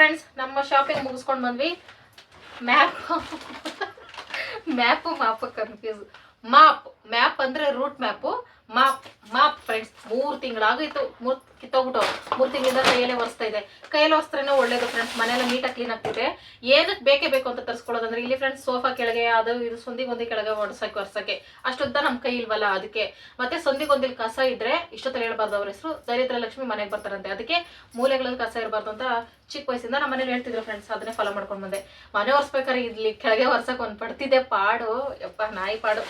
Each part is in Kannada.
ಫ್ರೆಂಡ್ಸ್ ನಮ್ಮ ಶಾಪಿಂಗ್ ಮುಗಿಸ್ಕೊಂಡು ಬಂದ್ವಿ. Map map map confuse map map ಅಂದ್ರೆ route map map map friends ಮೂರು ತಿಂಗಳಾಗಿತ್ತು ಮೂರ್ ಕಿತ್ತೋಗ್ಬಿಟ್ಟು ಮೂರು ತಿಂಗಳಿಂದ ಕೈಯಲ್ಲೇ ಒರೆಸ್ತಾ ಇದೆ. ಕೈಯಲ್ಲಿ ಒರೆಸ್ತ್ರೇನೆ ಒಳ್ಳೇದು ಫ್ರೆಂಡ್ಸ್ ಮನೆಯೆಲ್ಲ ನೀಟಾಗಿ ಕ್ಲೀನ್ ಆಗ್ತಿದೆ. ಏನಕ್ಕೆ ಬೇಕೇ ಬೇಕು ಅಂತ ತರಿಸ್ಕೊಳ್ಳೋದಂದ್ರೆ ಇಲ್ಲಿ ಫ್ರೆಂಡ್ಸ್ ಸೋಫಾ ಕೆಳಗೆ ಅದು ಇದು ಸಂದಿಗೊಂದಿ ಕೆಳಗೆ ಒಡ್ಸಕ್ಕೆ ಒರ್ಸಕ್ಕೆ. ಅಷ್ಟುದ್ದ ನಮ್ಮ ಕೈ ಇಲ್ವಲ್ಲ ಅದಕ್ಕೆ ಮತ್ತೆ ಸಂದಿಗೊಂದಿಲ್ ಕಸ ಇದ್ರೆ ಇಷ್ಟೊತ್ತಲ್ಲಿ ಹೇಳ್ಬಾರ್ದು ಅವ್ರ ಹೆಸರು. ದರಿದ್ರ ಲಕ್ಷ್ಮಿ ಮನೆಗೆ ಬರ್ತಾರಂತೆ. ಅದಕ್ಕೆ ಮೂಲೆಗಳಲ್ಲಿ ಕಸ ಇರಬಾರ್ದು ಅಂತ ಚಿಕ್ಕ ವಯಸ್ಸಿಂದ ನಮ್ಮ ಮನೇಲಿ ಹೇಳ್ತಿದ್ರು ಫ್ರೆಂಡ್ಸ್ ಅದನ್ನೇ ಫಾಲೋ ಮಾಡ್ಕೊಂಡು ಬಂದೆ. ಮನೆ ಒರೆಸ್ಬೇಕಾದ್ರೆ ಇಲ್ಲಿ ಕೆಳಗೆ ಒರ್ಸಕ್ಕೆ ಒಂದು ಪಡ್ತಿದ್ದೆ ಪಾಡು. ಯಪ್ಪ ನಾಯಿ ಪಾಡು.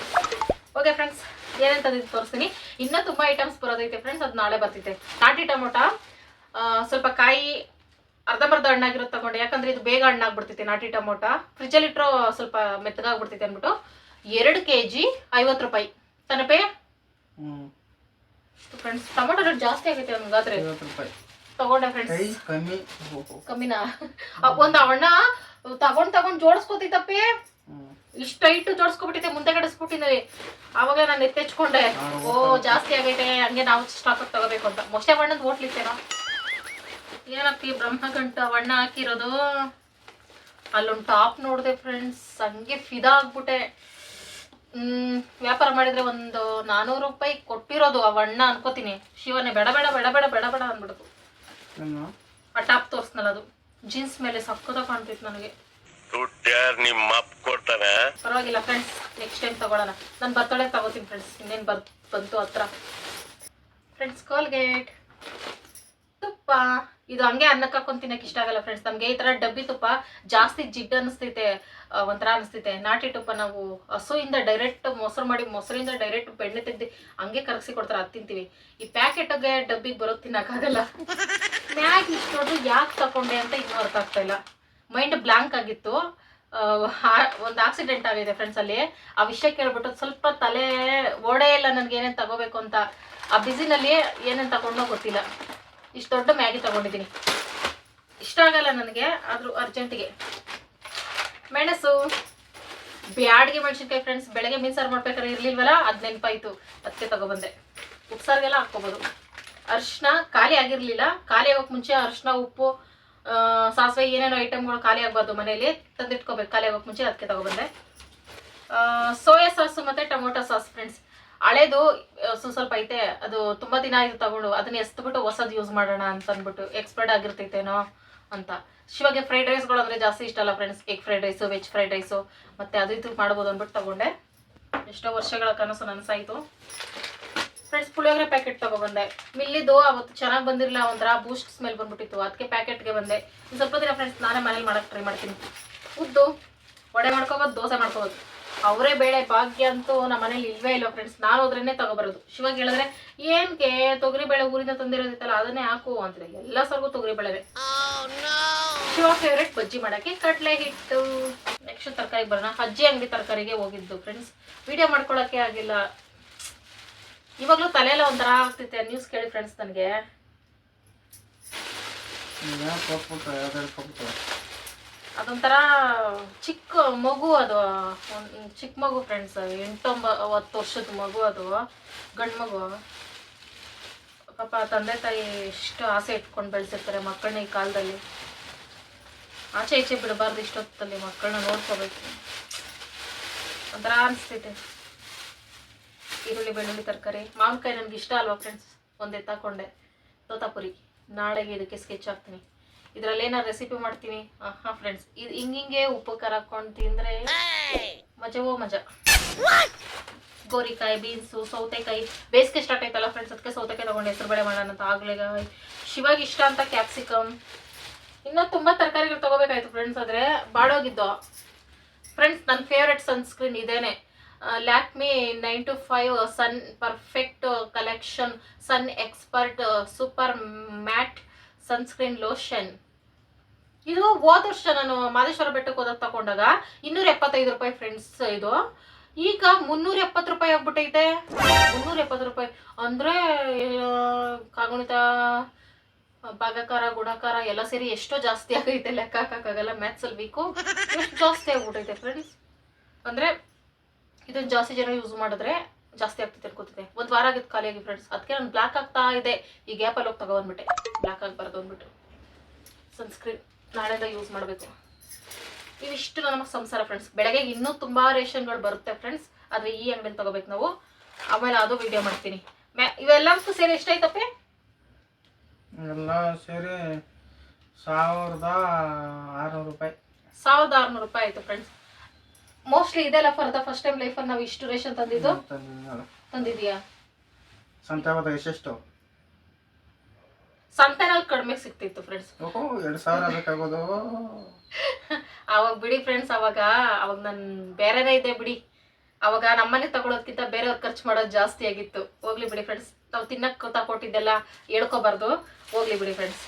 ಓಕೆ ಫ್ರೆಂಡ್ಸ್ ಏನೇನು ತಂದಿದ್ದು ತೋರಿಸ್ತೀನಿ. ಇನ್ನೂ ತುಂಬ ಐಟಮ್ಸ್ ಬರೋದೈತೆ ಫ್ರೆಂಡ್ಸ್ ಅದು ನಾಳೆ ಬರ್ತಿದೆ ನಾಟಿ ಟೊಮೊಟೊ ಸ್ವಲ್ಪ ಕಾಯಿ ಅರ್ಧಂಬರ್ಧ ಹಣ್ಣಾಗಿರೋದು ತಗೊಂಡೆ. ಯಾಕಂದ್ರೆ ಇದು ಬೇಗ ಹಣ್ಣಾಗ್ಬಿಡ್ತೈತೆ ನಾಟಿ ಟೊಮೊಟೊ. ಫ್ರಿಜ್ಜಲ್ಲಿ ಇಟ್ಟರು ಸ್ವಲ್ಪ ಮೆತ್ತಗಾಗ್ಬಿಡ್ತೈತೆ ಅಂದ್ಬಿಟ್ಟು ಎರಡು ಕೆ ಜಿ ಐವತ್ತು ರೂಪಾಯಿ. ತನಪೆ? ಫ್ರೆಂಡ್ಸ್ ಟೊಮೊಟೊ ರೇಟ್ ಜಾಸ್ತಿ ಆಗೈತೆ ಹಂಗಾದ್ರೆ ತಗೊಂಡೆ ಫ್ರೆಂಡ್ಸ್. ಕಮ್ಮಿನಾ? ಒಂದು ಅವಣ್ಣ ತಗೊಂಡ್ ತಗೊಂಡ್ ಜೋಡಿಸ್ಕೋತೈತಪ್ಪಿ. ಇಷ್ಟ ಜೋಡಿಸ್ಕೊಬಿಟ್ಟಿದೆ ಮುಂದೆ ಗಡಿಸ್ಬಿಟ್ಟಿನಲ್ಲಿ ಅವಾಗ ನಾನು ಎತ್ತೆಚ್ಕೊಂಡೆ ಓ ಜಾಸ್ತಿ ಆಗೈತೆ ಹಂಗೆ ನಾವು ಸ್ಟಾಕ್ ತಗೋಬೇಕು ಅಂತ. ಮೊಸೆ ಬಣ್ಣದ ಹೋಟ್ಲಿತ್ತೇನೋ ಏನಪ್ಪಿ ಬ್ರಹ್ಮಗಂಟ ಬಣ್ಣ ಹಾಕಿರೋದು? ಅಲ್ಲೊಂದು ಟಾಪ್ ನೋಡಿದೆ ಫ್ರೆಂಡ್ಸ್ ಹಂಗೆ ಫಿದಾ ಆಗ್ಬಿಟ್ಟೆ. ಹ್ಮ್ ವ್ಯಾಪಾರ ಮಾಡಿದ್ರೆ ಒಂದು ನಾನೂರು ರೂಪಾಯಿ ಕೊಟ್ಟಿರೋದು ಆ ಬಣ್ಣ ಅನ್ಕೋತೀನಿ. ಶಿವನೇ ಬೇಡ ಬೇಡ ಬೇಡ ಬೇಡ ಬೇಡ ಬೇಡ ಅಂದ್ಬಿಡ್ತು. ಆ ಟಾಪ್ ತೋರಿಸ್ನಲ್ಲ ಅದು. ಜೀನ್ಸ್ ಮೇಲೆ ಸಕ್ಕದ ಕಾಣ್ತಿತ್ತು ನನಗೆ. ದುಡ್ಡ್ಯಾರ್ ನಿಮ್ಮ ಅಪ್ಪ ಕೊಡ್ತಾನೆ? ಪರವಾಗಿಲ್ಲ ಫ್ರೆಂಡ್ಸ್ ನೆಕ್ಸ್ಟ್ ಟೈಮ್ ತಗೊಳ್ಳೋಣ ನಾನು ಬರ್ತಡೇ ತಗೋತೀನಿ ಫ್ರೆಂಡ್ಸ್ ಇನ್ನೇನು ಬರ್, ಬಂತು ಹತ್ರ. ಫ್ರೆಂಡ್ಸ್ ಕೋಲ್ಗೇಟ್ ತುಪ್ಪ, ಇದು ಹಂಗೆ ಅನ್ನಕ್ಕೆ ಹಾಕೊಂಡು ತಿನ್ನಕ್ಕೆ ಇಷ್ಟ ಆಗಲ್ಲ ಫ್ರೆಂಡ್ಸ್ ನಮಗೆ ಈ ಥರ ಡಬ್ಬಿ ತುಪ್ಪ ಜಾಸ್ತಿ ಜಿಡ್ಡು ಅನಿಸ್ತೈತೆ ಒಂಥರ ಅನಿಸ್ತೈತೆ ನಾಟಿ ತುಪ್ಪ ನಾವು ಹಸುವಿಂದ ಡೈರೆಕ್ಟ್ ಮೊಸರು ಮಾಡಿ, ಮೊಸರಿಂದ ಡೈರೆಕ್ಟ್ ಬೆಣ್ಣೆ ತೆಗ್ದು ಹಂಗೆ ಕರಗಿಸಿ ಕೊಡ್ತಾರೆ, ಅದು ತಿಂತೀವಿ. ಈ ಪ್ಯಾಕೆಟ್ಗೆ ಡಬ್ಬಿಗೆ ಬರೋದು ತಿನ್ನಕ್ಕಾಗಲ್ಲ ಮ್ಯಾಗ್ ಇಷ್ಟೊಂದು ಯಾಕೆ ತಗೊಂಡೆ ಅಂತ ಇನ್ನೂ ಅರ್ಥ ಆಗ್ತಾ ಇಲ್ಲ. ಮೈಂಡ್ ಬ್ಲಾಂಕ್ ಆಗಿತ್ತು. ಒಂದು ಆಕ್ಸಿಡೆಂಟ್ ಆಗಿದೆ ಫ್ರೆಂಡ್ಸ್ ಅಲ್ಲಿ. ಆ ವಿಷಯ ಕೇಳ್ಬಿಟ್ಟು ಸ್ವಲ್ಪ ತಲೆ ಓಡೇ ಇಲ್ಲ, ನನಗೆ ಏನೇನು ತಗೋಬೇಕು ಅಂತ. ಆ ಬಿಸಿನಲ್ಲಿ ಏನೇನು ತಗೊಂಡೋ ಗೊತ್ತಿಲ್ಲ. ಇಷ್ಟು ದೊಡ್ಡ ಮ್ಯಾಗಿ ತಗೊಂಡಿದ್ದೀನಿ. ಇಷ್ಟ ಆಗಲ್ಲ ನನಗೆ, ಆದರೂ ಅರ್ಜೆಂಟಿಗೆ ಮೆಣಸು. ಬ್ಯಾಡ್ಗೆ ಮೆಣಸಿನ್ಕಾಯಿ ಫ್ರೆಂಡ್ಸ್ ಬೆಳಗ್ಗೆ ಮೀನ್ಸಾರು ಮಾಡ್ಬೇಕಾದ್ರೆ ಇರ್ಲಿಲ್ವಲ್ಲ, ಅದು ನೆನಪಾಯಿತು. ಅದಕ್ಕೆ ತಗೊಬಂದೆ. ಉಪ್ಸಾರಿಗೆಲ್ಲ ಹಾಕ್ಕೋಬೋದು. ಅರ್ಶಿನ ಖಾಲಿ ಆಗಿರಲಿಲ್ಲ. ಖಾಲಿ ಆಗೋಕೆ ಮುಂಚೆ ಅರ್ಶಿನ ಉಪ್ಪು ಸಾಸಿವೆ ಏನೇನೋ ಐಟಮ್ಗಳು ಖಾಲಿ ಆಗಬಾರ್ದು ಮನೇಲಿ ತಂದಿಟ್ಕೋಬೇಕು. ಖಾಲಿ ಆಗೋಕೆ ಮುಂಚೆ ಅದಕ್ಕೆ ತಗೊಬಂದೆ. ಸೋಯಾ ಸಾಸು ಮತ್ತು ಟೊಮೊಟೊ ಸಾಸ್ ಫ್ರೆಂಡ್ಸ್ ಹಳೇದು ಸ್ವಲ್ಪ ಐತೆ. ಅದು ತುಂಬ ದಿನ ಇದು ತಗೊಂಡು. ಅದನ್ನ ಎಸ್ಬಿಟ್ಟು ಹೊಸದು ಯೂಸ್ ಮಾಡೋಣ ಅಂತ ಅಂದ್ಬಿಟ್ಟು. ಎಕ್ಸ್ಪರ್ಟ್ ಆಗಿರ್ತೈತೇನೋ ಅಂತ. ಶಿವಾಗೆ ಫ್ರೈಡ್ ರೈಸ್ಗಳು ಅಂದರೆ ಜಾಸ್ತಿ ಇಷ್ಟ ಅಲ್ಲ friends egg fried rice veg fried rice ಮತ್ತು ಅದು ಇದು ಮಾಡ್ಬೋದು ಅಂದ್ಬಿಟ್ಟು ತಗೊಂಡೆ. ಎಷ್ಟೋ ವರ್ಷಗಳ ಕನಸು ನನಸಾಯಿತು. ಫ್ರೆಂಡ್ಸ್ ಪುಳಿಯೋಗರೆ ಪ್ಯಾಕೆಟ್ ತಗೊಬಂದೆ. ಮಿಲ್ಲಿದ್ದು ಅವತ್ತು ಚೆನ್ನಾಗಿ ಬಂದಿರಲಿಲ್ಲ, ಒಂಥರ ಬೂಸ್ಟ್ ಸ್ಮೆಲ್ ಬಂದ್ಬಿಟ್ಟಿತ್ತು. ಅದಕ್ಕೆ ಪ್ಯಾಕೆಟ್ಗೆ ಬಂದೆ. ಸ್ವಲ್ಪ ದಿನ ಫ್ರೆಂಡ್ಸ್ ನಾನೇ ಮನೇಲಿ ಮಾಡಕ್ಕೆ ಟ್ರೈ ಮಾಡ್ತೀನಿ. ಉದ್ದು ವಡೆ ಮಾಡ್ಕೋಬೋದು, ದೋಸೆ ಮಾಡ್ಕೋಬೋದು. ಅವರೇ ಬೇಳೆ ಭಾಗ್ಯ ಅಂತೂ ನಮ್ಮ ಮನೇಲಿ ಇಲ್ವೇ ಇಲ್ಲ ಫ್ರೆಂಡ್ಸ್ ನಾನು ಹೋದ್ರೇನೆ ತಗೊಬರೋದು. ಶಿವಾಗ ಹೇಳಿದ್ರೆ ಏನ್ಕೆ ತೊಗರಿ ಬೇಳೆ ಊರಿಂದ ತಂದಿರೋದಿತ್ತಲ್ಲ, ಅದನ್ನೇ ಹಾಕು ಅಂತಿದೆ. ಎಲ್ಲ ಸರ್ಗೂ ತೊಗರಿ ಬೇಳೆವೆ ಶಿವ ಫೇವ್ರೇಟ್ ಬಜ್ಜಿ ಮಾಡೋಕ್ಕೆ ಕಡಲೆ ಹಿಟ್ಟು ನೆಕ್ಸ್ಟ್ ತರಕಾರಿಗೆ ಬರೋಣ. ಅಜ್ಜಿ ಅಂಗಡಿ ತರಕಾರಿಗೆ ಹೋಗಿದ್ದು ಫ್ರೆಂಡ್ಸ್ ವಿಡಿಯೋ ಮಾಡ್ಕೊಳ್ಳೋಕ್ಕೆ ಆಗಿಲ್ಲ. ಇವಾಗಲೂ ತಲೆಯೆಲ್ಲ ಒಂಥರ ಆಗ್ತೈತೆ ನ್ಯೂಸ್ ಕೇಳಿ ಫ್ರೆಂಡ್ಸ್ ನನಗೆ. ಅದೊಂಥರ ಚಿಕ್ಕ ಮಗು ಅದು. ಒಂದು ಚಿಕ್ಕ ಮಗು ಫ್ರೆಂಡ್ಸ್ ಎಂಟೊಂಬತ್ತು ವರ್ಷದ ಮಗು ಅದು. ಗಂಡು ಮಗು. ಪಾಪ ತಂದೆ ತಾಯಿ ಎಷ್ಟು ಆಸೆ ಇಟ್ಕೊಂಡು ಬೆಳೆಸಿರ್ತಾರೆ ಮಕ್ಕಳನ್ನ ಈ ಕಾಲದಲ್ಲಿ. ಆಚೆ ಈಚೆ ಬಿಡಬಾರ್ದು ಇಷ್ಟೊತ್ತಲ್ಲಿ ಮಕ್ಕಳನ್ನ ನೋಡ್ಕೋಬೇಕು. ಒಂಥರ ಅನಿಸ್ತೈತೆ ಈರುಳ್ಳಿ, ಬೆಳ್ಳುಳ್ಳಿ, ತರಕಾರಿ. ಮಾವಿನಕಾಯಿ ನನಗೆ ಇಷ್ಟ ಅಲ್ವಾ ಫ್ರೆಂಡ್ಸ್ ಒಂದೇ ತಗೊಂಡೆ ತೋತಾಪುರಿ ನಾಳೆಗೆ ಇದಕ್ಕೆ ಸ್ಕೆಚ್ ಹಾಕ್ತೀನಿ. ಇದರಲ್ಲಿ ಏನಾರು ರೆಸಿಪಿ ಮಾಡ್ತೀನಿ? ಹಾಂ ಫ್ರೆಂಡ್ಸ್ ಇದು ಹಿಂಗಿಂಗೆ ಉಪ್ಪು, ಖಾರ ಹಾಕೊಂಡು ತಿಂದರೆ ಮಜವೋ ಮಜಾ. ಗೋರಿಕಾಯಿ, ಬೀನ್ಸು, ಸೌತೆಕಾಯಿ. ಬೇಸಿಗೆ ಸ್ಟಾರ್ಟ್ ಆಯ್ತಲ್ಲ ಫ್ರೆಂಡ್ಸ್ ಅದಕ್ಕೆ ಸೌತೆಕಾಯಿ ತಗೊಂಡು. ಹೆಸರು ಬೇಳೆ ಮಾಡೋಣ ಅಂತ ಆಗಲೇ ಶಿವಾಗಿ ಇಷ್ಟ ಅಂತ ಕ್ಯಾಪ್ಸಿಕಮ್ ಇನ್ನೂ ತುಂಬ ತರಕಾರಿಗಳು ತಗೋಬೇಕಾಯ್ತು ಫ್ರೆಂಡ್ಸ್ ಆದರೆ ಬಾಡೋಗಿದ್ದು. ಫ್ರೆಂಡ್ಸ್ ನನ್ನ ಫೇವ್ರೆಟ್ ಸನ್ಸ್ಕ್ರೀನ್ ಇದೇನೆ. Lakme nine two five sun perfect collection sun expert super matte sunscreen lotion ಇದು ಹೋದ ವರ್ಷ ನಾನು ಮಾದೇಶ್ವರ ಬೆಟ್ಟಕ್ಕೆ ಹೋದಾಗ ತಗೊಂಡಾಗ ಇನ್ನೂರ ಎಪ್ಪತ್ತೈದು ರೂಪಾಯಿ ಫ್ರೆಂಡ್ಸ್ ಇದು. ಈಗ ಮುನ್ನೂರ ಎಪ್ಪತ್ತು ರೂಪಾಯಿ ಆಗ್ಬಿಟ್ಟೈತೆ. ಮುನ್ನೂರ ಎಪ್ಪತ್ತು ರೂಪಾಯಿ. ಅಂದರೆ ಕಾಗುಣಿತ, ಭಾಗಕಾರ, ಗುಣಕಾರ ಎಲ್ಲ ಸೇರಿ ಎಷ್ಟೋ ಜಾಸ್ತಿ ಆಗೈತೆ, ಲೆಕ್ಕ ಹಾಕೋಕ್ಕಾಗಲ್ಲ ಮ್ಯಾಥ್ಸಲ್ಲಿ ವೀಕು ಎಷ್ಟು ಜಾಸ್ತಿ ಆಗ್ಬಿಟ್ಟೈತೆ ಫ್ರೆಂಡ್ಸ್ ಅಂದರೆ ಇದನ್ನ ಜಾಸ್ತಿ ಜನ ಯೂಸ್ ಮಾಡಿದ್ರೆ ಜಾಸ್ತಿ ಆಗ್ತೈತೆ ಅನ್ಕೋತಿದೆ ಒಂದು ವಾರ ಆಗಿತ್ತು ಖಾಲಿಯಾಗಿ ಫ್ರೆಂಡ್ಸ್ ಅದಕ್ಕೆ ನಾನು ಬ್ಲ್ಯಾಕ್ ಆಗ್ತಾ ಇದೆ. ಈ ಗ್ಯಾಪಲ್ಲಿ ಹೋಗಿ ತಗೊಬಂದ್ಬಿಟ್ಟೆ ಬ್ಲ್ಯಾಕ್ ಆಗಬಾರ್ದು ಅಂದ್ಬಿಟ್ಟು. ಸನ್ಸ್ಕ್ರೀನ್ ನಾಳೆಯಿಂದ ಯೂಸ್ ಮಾಡಬೇಕು. ಇವಿಷ್ಟು ನಮಗೆ ಸಂಸಾರ ಫ್ರೆಂಡ್ಸ್ ಬೆಳಗ್ಗೆ ಇನ್ನೂ ತುಂಬ ರೇಷನ್ಗಳು ಬರುತ್ತೆ ಫ್ರೆಂಡ್ಸ್ ಆದರೆ ಈ ಅಂಗಡಿ ತಗೋಬೇಕು ನಾವು. ಆಮೇಲೆ ಅದು ವಿಡಿಯೋ ಮಾಡ್ತೀನಿ. ಮ್ಯಾ ಇವೆಲ್ಲಕ್ಕೂ ಸೇರಿ ಎಷ್ಟಾಯ್ತಪ್ಪೆ? ಎಲ್ಲ ಸೇರಿ ಸಾವಿರದ ಆರುನೂರು ರೂಪಾಯಿ. ಸಾವಿರದ ಆರುನೂರು ರೂಪಾಯಿ ಆಯಿತು ಫ್ರೆಂಡ್ಸ್ ಮೋಸ್ಟ್ಲಿ ಇದೆಲ್ಲ for the first time life ಅಲ್ಲಿ ನಾವು ಇಷ್ಟು ರೇಷನ್ ತಂದಿದ್ದು? ತಂದಿದ್ಯಾ ತಂದಿದೀಯಾ ಸಂತೆ ಹೋದಾಗ ಎಷ್ಟೆಷ್ಟು ಸಂತೆನಲ್ಲಿ ಕಡಿಮೆ ಸಿಗ್ತಿತ್ತು ಫ್ರೆಂಡ್ಸ್ ಓಹೋ ಎರಡು ಸಾವಿರ ಬೇಕಾಗೋದು ಅವಾಗ ಬಿಡಿ ಫ್ರೆಂಡ್ಸ್ ಅವಾಗ ಅವಾಗ ನಾನು ಬೇರೆನೇ ಇದೆ ಬಿಡಿ. ಅವಾಗ ನಮ್ಮನೆ ತಗೊಳೋದ್ಕಿಂತ ಬೇರೆಯವ್ರ ಖರ್ಚು ಮಾಡೋದು ಜಾಸ್ತಿ ಆಗಿತ್ತು. ಹೋಗ್ಲಿ ಬಿಡಿ ಫ್ರೆಂಡ್ಸ್ ನಾವು ತಿನ್ನಕ್ ತಗೊಟ್ಟಿದ್ದೆಲ್ಲ ಹೇಳ್ಕೋಬಾರ್ದು. ಹೋಗ್ಲಿ ಬಿಡಿ ಫ್ರೆಂಡ್ಸ್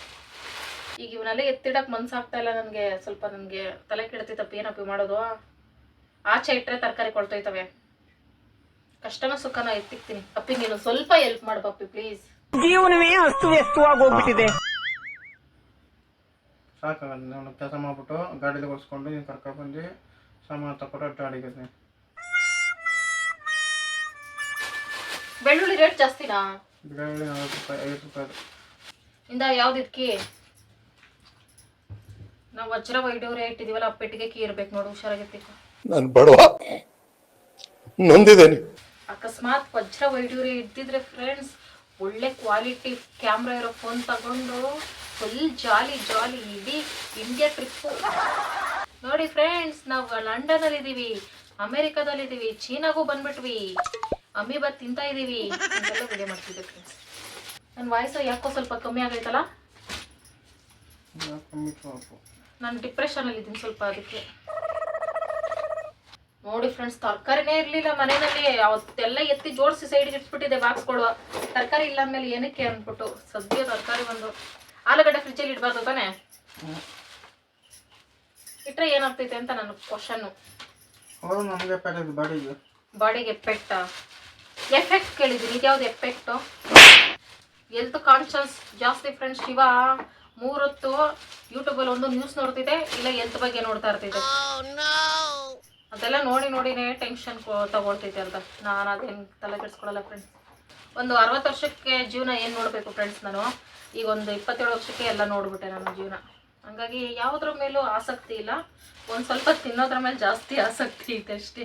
ಈಗ ಇವನ್ನೆಲ್ಲ ಎತ್ತಿಡಕ್ಕೆ ಮನ್ಸಾಗ್ತಾ ಇಲ್ಲ ನನಗೆ. ಸ್ವಲ್ಪ ನನಗೆ ತಲೆ ಕೆಡ್ತಿತ್ತಪ್ಪ ಏನಪ್ಪ ಮಾಡೋದು? ಆಚೆ ಇಟ್ಟರೆ ತರಕಾರಿ ಕೊಳ್ತೋಯ್ತವೆ ಕಷ್ಟನ ಸುಖನ ಎತ್ತಿಕ್ತೀನಿ ಅಪ್ಪಿ ನೀನು ಸ್ವಲ್ಪ ಹೆಲ್ಪ್ ಮಾಡು ಪಪ್ಪಿ ಪ್ಲೀಸ್ ಜೀವನವೇ ಅಸ್ತವ್ಯಸ್ತವಾಗಿ ಹೋಗ್ಬಿಟ್ಟಿದೆ. ಸಾಕಾಗಲ್ಲ ನಾನು ಕೆಲಸ ಮಾಡ್ಬಿಟ್ಟು ಗಾಡಿಲಿ ಓಡಿಸ್ಕೊಂಡು ನೀನು ಕರ್ಕೊಂಡ್ಬಂದು ಸಾಮಾನು ತಗೊಟ್ಟು ಅಡ್ಡಾಡಿಗೆ ಬೆಳ್ಳುಳ್ಳಿ ರೇಟ್ ಜಾಸ್ತಿನಾ? ಬೆಳ್ಳುಳ್ಳಿ ನಲ್ವತ್ತು ರೂಪಾಯಿ ಐವತ್ತು ರೂಪಾಯಿ ಇಂದ ಯಾವ್ದಿದ್ಕಿ ನಾವು ವಜ್ರ ವೈಡೋರೇ ಇಟ್ಟಿದೀವಲ್ಲ ಅಪ್ಪೆಟ್ಟಿಗೆ ಪೆಟ್ಟಿಗೆ ಕೀ ಇರ್ಬೇಕು ನೋಡು ಹುಷಾರಾಗಿರ್ಬೇಕು. ನಾನು ಬಡವ ನೊಂದಿದ್ದೇನೆ. ಅಕಸ್ಮಾತ್ ವಜ್ರ ವೈಡೂರಿ ಇದ್ದಿದ್ರೆ ಫ್ರೆಂಡ್ಸ್ ಒಳ್ಳೆ ಕ್ವಾಲಿಟಿ ಕ್ಯಾಮ್ರಾ ಇರೋ ಫೋನ್ ತಗೊಂಡು ಫುಲ್ ಜಾಲಿ ಜಾಲಿ ಇಡೀ ಇಂಡಿಯಾ ಟ್ರಿಪ್ಪು ನೋಡಿ ಫ್ರೆಂಡ್ಸ್ ನಾವು ಲಂಡನ್ ಅಲ್ಲಿ ಇದೀವಿ ಅಮೆರಿಕಾದಲ್ಲಿ ಇದೀವಿ ಚೀನಾಗೂ ಬಂದ್ಬಿಟ್ವಿ ಅಮೀಬಾ ತಿಂತಾ ಇದೀವಿ ಅಂತೆಲ್ಲ ವಿಡಿಯೋ ಮಾಡ್ತಿದ್ದೆ ಫ್ರೆಂಡ್ಸ್ ನನ್ನ ವಾಯ್ಸು ಯಾಕೋ ಸ್ವಲ್ಪ ಕಮ್ಮಿ ಆಗೈತಲ್ಲ? ನಾನು ಡಿಪ್ರೆಷನ್ ಅಲ್ಲಿ ಡಿಪ್ರೆಷನಲ್ಲಿ ಇದ್ದೀನಿ ಸ್ವಲ್ಪ ಅದಕ್ಕೆ. ನೋಡಿ ಫ್ರೆಂಡ್ಸ್ ತರಕಾರಿನೇ ಇರಲಿಲ್ಲ ಮನೆಯಲ್ಲಿ. ಅವತ್ತೆಲ್ಲ ಎತ್ತಿ ಜೋಡಿಸಿ ಸೈಡ್ಗೆ ಇಟ್ಬಿಟ್ಟಿದೆ ಬಾಕ್ಸ್ ಕೊಡುವ. ತರಕಾರಿ ಇಲ್ಲ ಅಂದಮೇಲೆ ಏನಕ್ಕೆ ಅಂದ್ಬಿಟ್ಟು ಸದ್ಯ ತರಕಾರಿ ಬಂದು ಆಲೂಗಡ್ಡೆ ಫ್ರಿಜ್ಜಲ್ಲಿ ಇಡಬಾರ್ದು ತಾನೆ? ಇಟ್ರೆ ಏನಾಗ್ತೈತೆ ಅಂತ ನನ್ನ ಕ್ವಶನ್ನು ಬಾಡಿಗೆ. ಎಫೆಕ್ಟಾ ಎಫೆಕ್ಟ ಎಫೆಕ್ಟ್ ಕೇಳಿದ್ದೀನಿ. ಇದ್ಯಾವ್ದು ಎಫೆಕ್ಟು ಎಲ್ತ್ ಕಾನ್ಷಿಯಸ್ ಜಾಸ್ತಿ ಫ್ರೆಂಡ್ಸ್ ಶಿವ. ಮೂರೊತ್ತು ಯೂಟ್ಯೂಬಲ್ಲಿ ಒಂದು ನ್ಯೂಸ್ ನೋಡ್ತಿದೆ ಇಲ್ಲ ಎಲ್ತ್ ಬಗ್ಗೆ ನೋಡ್ತಾ ಇರ್ತಿದ್ದೆ. ಅದೆಲ್ಲ ನೋಡಿ ನೋಡಿನೇ ಟೆನ್ಷನ್ ತಗೊಳ್ತೈತೆ ಅಂತ. ನಾನು ಅದೇನು ತಲೆ ಕೆಡಿಸ್ಕೊಳ್ಳಲ್ಲ ಫ್ರೆಂಡ್ಸ್ ಒಂದು ಅರವತ್ತು ವರ್ಷಕ್ಕೆ ಜೀವನ ಏನು ನೋಡಬೇಕು ಫ್ರೆಂಡ್ಸ್ ನಾನು? ಈಗ ಒಂದು ಇಪ್ಪತ್ತೇಳು ವರ್ಷಕ್ಕೆ ಎಲ್ಲ ನೋಡ್ಬಿಟ್ಟೆ ನಾನು ಜೀವನ. ಹಂಗಾಗಿ ಯಾವುದ್ರ ಮೇಲೂ ಆಸಕ್ತಿ ಇಲ್ಲ. ಒಂದು ಸ್ವಲ್ಪ ತಿನ್ನೋದ್ರ ಮೇಲೆ ಜಾಸ್ತಿ ಆಸಕ್ತಿ ಐತೆ ಅಷ್ಟೇ.